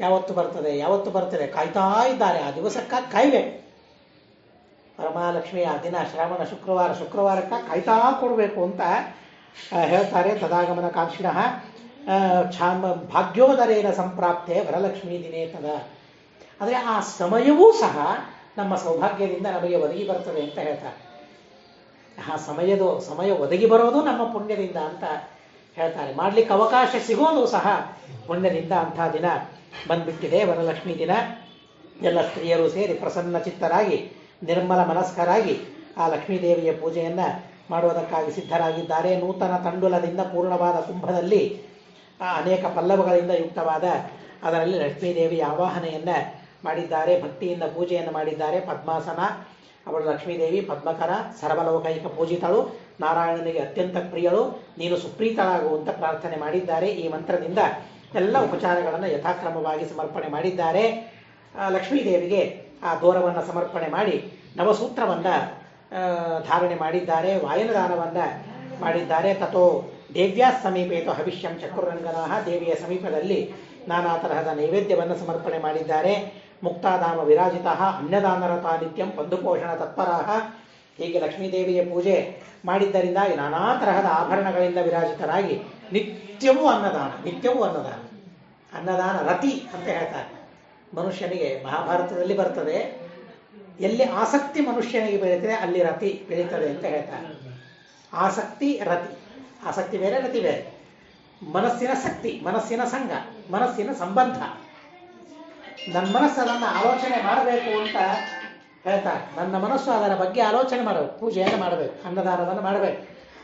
ಯಾವತ್ತು ಬರ್ತದೆ ಯಾವತ್ತು ಬರ್ತದೆ? ಕಾಯ್ತಾ ಇದ್ದಾರೆ. ಆ ದಿವಸಕ್ಕಾಗಿ ಕಾಯ್ಬೇಕು. ಪರಮಹಾಲಕ್ಷ್ಮಿ ಆ ದಿನ ಶ್ರಾವಣ ಶುಕ್ರವಾರ, ಶುಕ್ರವಾರಕ್ಕೆ ಕಾಯ್ತಾ ಕೊಡಬೇಕು ಅಂತ ಹೇಳ್ತಾರೆ ತದಾಗಮನ ಕಾಂಕ್ಷಿಣ ಛಾಮ ಭಾಗ್ಯೋದರೇನ ಸಂಪ್ರಾಪ್ತೆ ವರಲಕ್ಷ್ಮೀ ದಿನೇ ತದ. ಆದರೆ ಆ ಸಮಯವೂ ಸಹ ನಮ್ಮ ಸೌಭಾಗ್ಯದಿಂದ ನಮಗೆ ಒದಗಿ ಬರ್ತದೆ ಅಂತ ಹೇಳ್ತಾರೆ. ಆ ಸಮಯದ, ಸಮಯ ಒದಗಿ ಬರೋದು ನಮ್ಮ ಪುಣ್ಯದಿಂದ ಅಂತ ಹೇಳ್ತಾರೆ. ಮಾಡ್ಲಿಕ್ಕೆ ಅವಕಾಶ ಸಿಗೋದು ಸಹ ಪುಣ್ಯದಿಂದ ಅಂಥ ದಿನ ಬಂದ್ಬಿಟ್ಟಿದೆ ವರಲಕ್ಷ್ಮಿ ದಿನ. ಎಲ್ಲ ಸ್ತ್ರೀಯರು ಸೇರಿ ಪ್ರಸನ್ನ ಚಿತ್ತರಾಗಿ ನಿರ್ಮಲ ಮನಸ್ಕರಾಗಿ ಆ ಲಕ್ಷ್ಮೀ ದೇವಿಯ ಪೂಜೆಯನ್ನ ಮಾಡುವುದಕ್ಕಾಗಿ ಸಿದ್ಧರಾಗಿದ್ದಾರೆ. ನೂತನ ತಂಡುಲದಿಂದ ಪೂರ್ಣವಾದ ಕುಂಭದಲ್ಲಿ ಆ ಅನೇಕ ಪಲ್ಲವಗಳಿಂದ ಯುಕ್ತವಾದ ಅದರಲ್ಲಿ ಲಕ್ಷ್ಮೀದೇವಿಯ ಆವಾಹನೆಯನ್ನ ಮಾಡಿದ್ದಾರೆ, ಭಕ್ತಿಯಿಂದ ಪೂಜೆಯನ್ನು ಮಾಡಿದ್ದಾರೆ. ಪದ್ಮಾಸನ, ಅವಳು ಲಕ್ಷ್ಮೀದೇವಿ, ಪದ್ಮಕರ, ಸರ್ವಲೋಕೈಕ ಪೂಜಿತಳು, ನಾರಾಯಣನಿಗೆ ಅತ್ಯಂತ ಪ್ರಿಯಳು, ನೀನು ಸುಪ್ರೀತಳಾಗುವಂತ ಪ್ರಾರ್ಥನೆ ಮಾಡಿದ್ದಾರೆ. ಈ ಮಂತ್ರದಿಂದ ಎಲ್ಲ ಉಪಚಾರಗಳನ್ನು ಯಥಾಕ್ರಮವಾಗಿ ಸಮರ್ಪಣೆ ಮಾಡಿದ್ದಾರೆ. ಲಕ್ಷ್ಮೀದೇವಿಗೆ ಆ ದೋರವನ್ನು ಸಮರ್ಪಣೆ ಮಾಡಿ ನವಸೂತ್ರವನ್ನು ಧಾರಣೆ ಮಾಡಿದ್ದಾರೆ ವಾಯನದಾನವನ್ನು ಮಾಡಿದ್ದಾರೆ. ತಥೋ ದೇವ್ಯಾ ಸಮೀಪೇತು ಹವಿಷ್ಯಂ ಚಕ್ರರಂಗನಾಹ ದೇವಿಯ ಸಮೀಪದಲ್ಲಿ ನಾನಾ ತರಹದ ನೈವೇದ್ಯವನ್ನು ಸಮರ್ಪಣೆ ಮಾಡಿದ್ದಾರೆ. ಮುಕ್ತಾಧಾಮ ವಿರಾಜಿತ, ಅನ್ನದಾನರತ ನಿತ್ಯಂ ಬಂಧುಪೋಷಣ ತತ್ಪರಾಹ ಹೀಗೆ ಲಕ್ಷ್ಮೀದೇವಿಯ ಪೂಜೆ ಮಾಡಿದ್ದರಿಂದ ನಾನಾ ತರಹದ ಆಭರಣಗಳಿಂದ ವಿರಾಜಿತರಾಗಿ ನಿತ್ಯವೂ ಅನ್ನದಾನ ನಿತ್ಯವೂ ಅನ್ನದಾನ. ಅನ್ನದಾನ ರತಿ ಅಂತ ಹೇಳ್ತಾರೆ. ಮನುಷ್ಯನಿಗೆ ಮಹಾಭಾರತದಲ್ಲಿ ಬರ್ತದೆ. ಎಲ್ಲಿ ಆಸಕ್ತಿ ಮನುಷ್ಯನಿಗೆ ಬೆಳೀತದೆ, ಅಲ್ಲಿ ರತಿ ಬೆಳೀತದೆ ಅಂತ ಹೇಳ್ತಾರೆ. ಆಸಕ್ತಿ, ರತಿ. ಆಸಕ್ತಿ ಬೇರೆ, ರತಿ ಬೇರೆ. ಮನಸ್ಸಿನ ಶಕ್ತಿ, ಮನಸ್ಸಿನ ಸಂಘ, ಮನಸ್ಸಿನ ಸಂಬಂಧ. ನನ್ನ ಮನಸ್ಸು ಅದನ್ನು ಆಲೋಚನೆ ಮಾಡಬೇಕು ಅಂತ ಹೇಳ್ತಾರೆ. ನನ್ನ ಮನಸ್ಸು ಅದರ ಬಗ್ಗೆ ಆಲೋಚನೆ ಮಾಡಬೇಕು, ಪೂಜೆಯನ್ನು ಮಾಡಬೇಕು, ಅನ್ನದಾನವನ್ನು ಮಾಡಬೇಕು.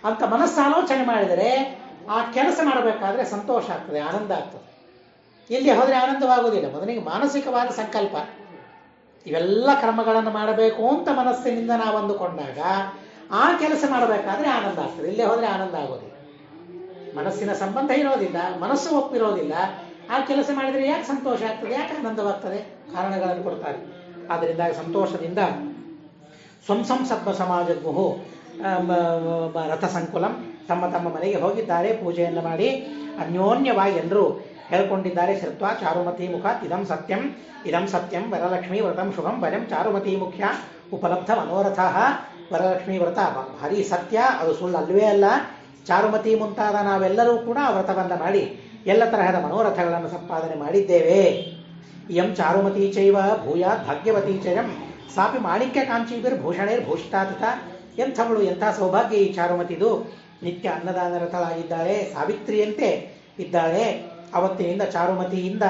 ಅಂತ ಮನಸ್ಸು ಆಲೋಚನೆ ಮಾಡಿದರೆ ಆ ಕೆಲಸ ಮಾಡಬೇಕಾದ್ರೆ ಸಂತೋಷ ಆಗ್ತದೆ, ಆನಂದ ಆಗ್ತದೆ. ಇಲ್ಲಿ ಹೋದರೆ ಆನಂದವಾಗುವುದಿಲ್ಲ ಮೊದಲಿಗೆ ಮಾನಸಿಕವಾದ ಸಂಕಲ್ಪ. ಇವೆಲ್ಲ ಕ್ರಮಗಳನ್ನು ಮಾಡಬೇಕು ಅಂತ ಮನಸ್ಸಿನಿಂದ ನಾವು ಅಂದುಕೊಂಡಾಗ ಆ ಕೆಲಸ ಮಾಡಬೇಕಾದ್ರೆ ಆನಂದ ಆಗ್ತದೆ. ಇಲ್ಲೇ ಹೋದರೆ ಆನಂದ ಆಗೋದಿಲ್ಲ. ಮನಸ್ಸಿನ ಸಂಬಂಧ ಇರೋದಿಲ್ಲ, ಮನಸ್ಸು ಒಪ್ಪಿರೋದಿಲ್ಲ. ಆ ಕೆಲಸ ಮಾಡಿದರೆ ಯಾಕೆ ಸಂತೋಷ ಆಗ್ತದೆ, ಯಾಕೆ ಆನಂದವಾಗ್ತದೆ? ಕಾರಣಗಳನ್ನು ಕೊಡ್ತಾರೆ. ಆದ್ದರಿಂದ ಸಂತೋಷದಿಂದ ಸ್ವಂ ಸಮಾಜ ಸಮಾಜಗುಹು ರಥ ಸಂಕುಲಂ ತಮ್ಮ ತಮ್ಮ ಮನೆಗೆ ಹೋಗಿದ್ದಾರೆ, ಪೂಜೆಯನ್ನು ಮಾಡಿ. ಅನ್ಯೋನ್ಯವಾಗಿ ಎಲ್ಲರೂ ಹೇಳ್ಕೊಂಡಿದ್ದಾರೆ ಶೃತ್ವ ಚಾರುಮತಿ ಮುಖ ಇದಂ ಸತ್ಯಂ ಇದಂ ಸತ್ಯಂ, ವರಲಕ್ಷ್ಮೀ ವ್ರತಂ ಶುಭಂ ವರಂ ಚಾರುಮತಿ ಮುಖ್ಯ, ಉಪಲಬ್ಧ ಮನೋರಥ, ವರಲಕ್ಷ್ಮೀ ವ್ರತ ಹರಿ ಸತ್ಯ, ಅದು ಸುಳ್ಳು ಅಲ್ವೇ ಅಲ್ಲ. ಚಾರುಮತಿ ಮುಂತಾದ ನಾವೆಲ್ಲರೂ ಕೂಡ ವ್ರತವನ್ನು ಮಾಡಿ, ಎಲ್ಲ ತರಹದ ಮನೋರಥಗಳನ್ನು ಸಂಪಾದನೆ ಮಾಡಿದ್ದೇವೆ. ಇಯಂ ಚಾರುಮತಿ ಚೈವ ಭೂಯ ಭಾಗ್ಯವತಿ ಚಯಂ, ಸಾಪಿ ಮಾಣಿಕ್ಯ ಕಾಂಚೀವಿರ್ ಭೂಷಣೇರ್ ಭೂಷಿತಾತತ. ಎಂಥವಳು ಎಂಥ ಸೌಭಾಗ್ಯ ಈ ಚಾರುಮತಿದು? ನಿತ್ಯ ಅನ್ನದಾನರತಳಾಗಿದ್ದಾಳೆ ಸಾವಿತ್ರಿಯಂತೆ ಇದ್ದಾಳೆ. ಅವತ್ತಿನಿಂದ ಚಾರುಮತಿಯಿಂದ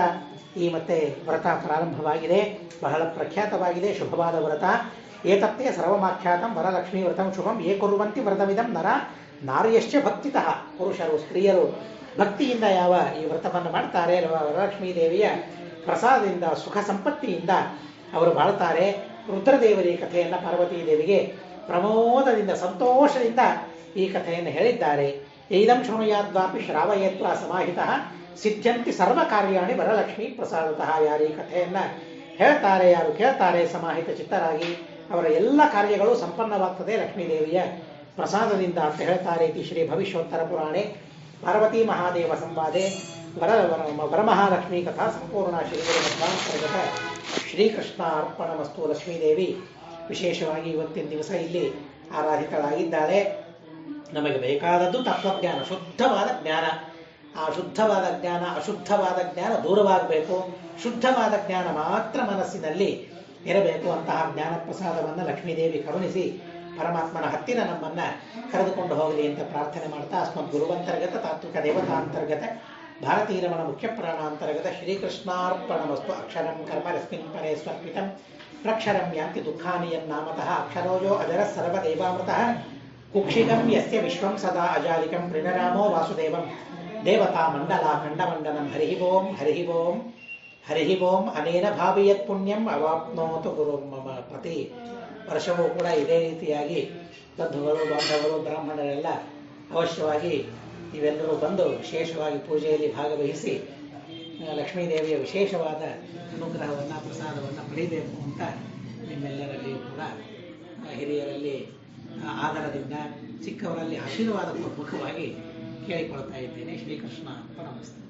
ಈ ಮತ್ತೆ ವ್ರತ ಪ್ರಾರಂಭವಾಗಿದೆ. ಬಹಳ ಪ್ರಖ್ಯಾತವಾಗಿದೆ, ಶುಭವಾದ ವ್ರತ. ಏತತ್ತೇ ಸರ್ವಮಾಖ್ಯಾತಂ ವರಲಕ್ಷ್ಮೀ ವ್ರತಂ ಶುಭಂ ಏ ಕುರುವಂತಿ ವ್ರತವಿದಂ ನರ ನಾರ್ಯಶ್ಚ ಭಕ್ತಿತಃ. ಪುರುಷರು, ಸ್ತ್ರೀಯರು ಭಕ್ತಿಯಿಂದ ಯಾವ ಈ ವ್ರತವನ್ನು ಮಾಡ್ತಾರೆ ವರಲಕ್ಷ್ಮೀ ದೇವಿಯ ಪ್ರಸಾದದಿಂದ, ಸುಖ ಸಂಪತ್ತಿಯಿಂದ ಅವರು ಬಾಳ್ತಾರೆ ರುದ್ರದೇವರಿ ಕಥೆಯನ್ನು ಪಾರ್ವತೀ ದೇವಿಗೆ ಪ್ರಮೋದದಿಂದ, ಸಂತೋಷದಿಂದ ಈ ಕಥೆಯನ್ನು ಹೇಳಿದ್ದಾರೆ. ಇದಂ ಶೃಣುಯಾದ್ವಾಪಿ ಶ್ರಾವಯತ್ವ ಸಮಾಹಿತ. ಸಿದ್ಧಂತಿ ಸರ್ವ ಕಾರ್ಯಾಣಿ ವರಲಕ್ಷ್ಮೀ ಪ್ರಸಾದತಃ ಯಾರು ಈ ಕಥೆಯನ್ನ ಹೇಳ್ತಾರೆ, ಯಾರು ಕೇಳ್ತಾರೆ ಸಮಾಹಿತ ಚಿತ್ತರಾಗಿ, ಅವರ ಎಲ್ಲ ಕಾರ್ಯಗಳು ಸಂಪನ್ನವಾಗ್ತದೆ ಲಕ್ಷ್ಮೀದೇವಿಯ ಪ್ರಸಾದದಿಂದ ಅಂತ ಹೇಳ್ತಾರೆ ಇತಿ ಶ್ರೀ ಭವಿಷ್ಯೋತ್ತರ ಪುರಾಣೆ. ಪಾರ್ವತಿ ಮಹಾದೇವ ಸಂವಾದೆ. ವರ, ವರ- ವರಮಹಾಲಕ್ಷ್ಮೀ ಕಥಾ ಸಂಪೂರ್ಣ ಶ್ರೀ ಶ್ರೀಕೃಷ್ಣ ಶ್ರೀಕೃಷ್ಣ ಅರ್ಪಣಮಸ್ತು ಲಕ್ಷ್ಮೀದೇವಿ. ವಿಶೇಷವಾಗಿ ಇವತ್ತಿನ ದಿವಸ ಇಲ್ಲಿ ಆರಾಧಿತಳಾಗಿದ್ದಾಳೆ. ನಮಗೆ ಬೇಕಾದದ್ದು ತತ್ವಜ್ಞಾನ, ಶುದ್ಧವಾದ ಜ್ಞಾನ. ಆ ಶುದ್ಧವಾದ ಜ್ಞಾನ, ಅಶುದ್ಧವಾದ ಜ್ಞಾನ ದೂರವಾಗಬೇಕು. ಶುದ್ಧವಾದ ಜ್ಞಾನ ಮಾತ್ರ ಮನಸ್ಸಿನಲ್ಲಿ ಇರಬೇಕು ಅಂತಹ ಜ್ಞಾನ ಪ್ರಸಾದವನ್ನು ಲಕ್ಷ್ಮೀದೇವಿ ಕರುಣಿಸಿ ಪರಮಾತ್ಮನ ಹತ್ತಿರ ನಮ್ಮನ್ನ ಕರೆದುಕೊಂಡು ಹೋಗಲಿ ಅಂತ ಪ್ರಾರ್ಥನೆ ಮಾಡ್ತಾ ಅಸ್ಮದ್ ಗುರುವಂತರ್ಗತ ತಾತ್ವಿಕ ದೇವತಾಂತರ್ಗತ ಅಂತರ್ಗತ ಮುಖ್ಯ ಪ್ರಾಣಾಂತರ್ಗತ ಶ್ರೀಕೃಷ್ಣಾರ್ಪಣಮಸ್ತು ಅಕ್ಷರಂ ಕರ್ಮ ರಸ್ಮಿನ್ ಪರೇ ಸ್ವರ್ಪಿತಂ ಪ್ರಕ್ಷರಂ ಯಾಂತಿ ದುಃಖಾನಿ ಯನ್ನಾಮತಃ ಅಕ್ಷರೋಜೋ ಅಜರ ಸರ್ವದೇವಾಮೃತಃ ಕುಕ್ಷಿಗಂ ಯಸ್ಯ ವಿಶ್ವಂ ಸದಾ ಅಜಾಲಿಕಂ ಪ್ರಿಣರಾಮೋ ವಾಸುದೇವಂ ದೇವತಾ ಮಂಡಲ ಖಂಡಮಂಡನಂ ಹರಿಹಿ ಓಂ ಹರಿಹಿ ಓಂ ಹರಿಹಿ ಓಂ ಅನೇನ ಭಾವಿಯತ್ ಪುಣ್ಯಂ ಅವಾಪ್ನೋತು ಗುರು ಮಮ ಪ್ರತಿ ವರ್ಷವೂ ಕೂಡ ಇದೇ ರೀತಿಯಾಗಿ ಬಂಧುಗಳು, ಬಾಂಧವರು, ಬ್ರಾಹ್ಮಣರೆಲ್ಲ ಅವಶ್ಯವಾಗಿ ನೀವೆಲ್ಲರೂ ಬಂದು ವಿಶೇಷವಾಗಿ ಪೂಜೆಯಲ್ಲಿ ಭಾಗವಹಿಸಿ ಲಕ್ಷ್ಮೀದೇವಿಯ ವಿಶೇಷವಾದ ಅನುಗ್ರಹವನ್ನು, ಪ್ರಸಾದವನ್ನು ಪಡೆಯಬೇಕು ಅಂತ ನಿಮ್ಮೆಲ್ಲರಲ್ಲಿಯೂ ಕೂಡ ಹಿರಿಯರಲ್ಲಿ ಆಧಾರದಿಂದ ಚಿಕ್ಕವರಲ್ಲಿ ಆಶೀರ್ವಾದ ಪೂರ್ವಕವಾಗಿ ಕೇಳಿಕೊಳ್ತಾ ಇದ್ದೇನೆ ಶ್ರೀಕೃಷ್ಣ ನಮಸ್ತೆ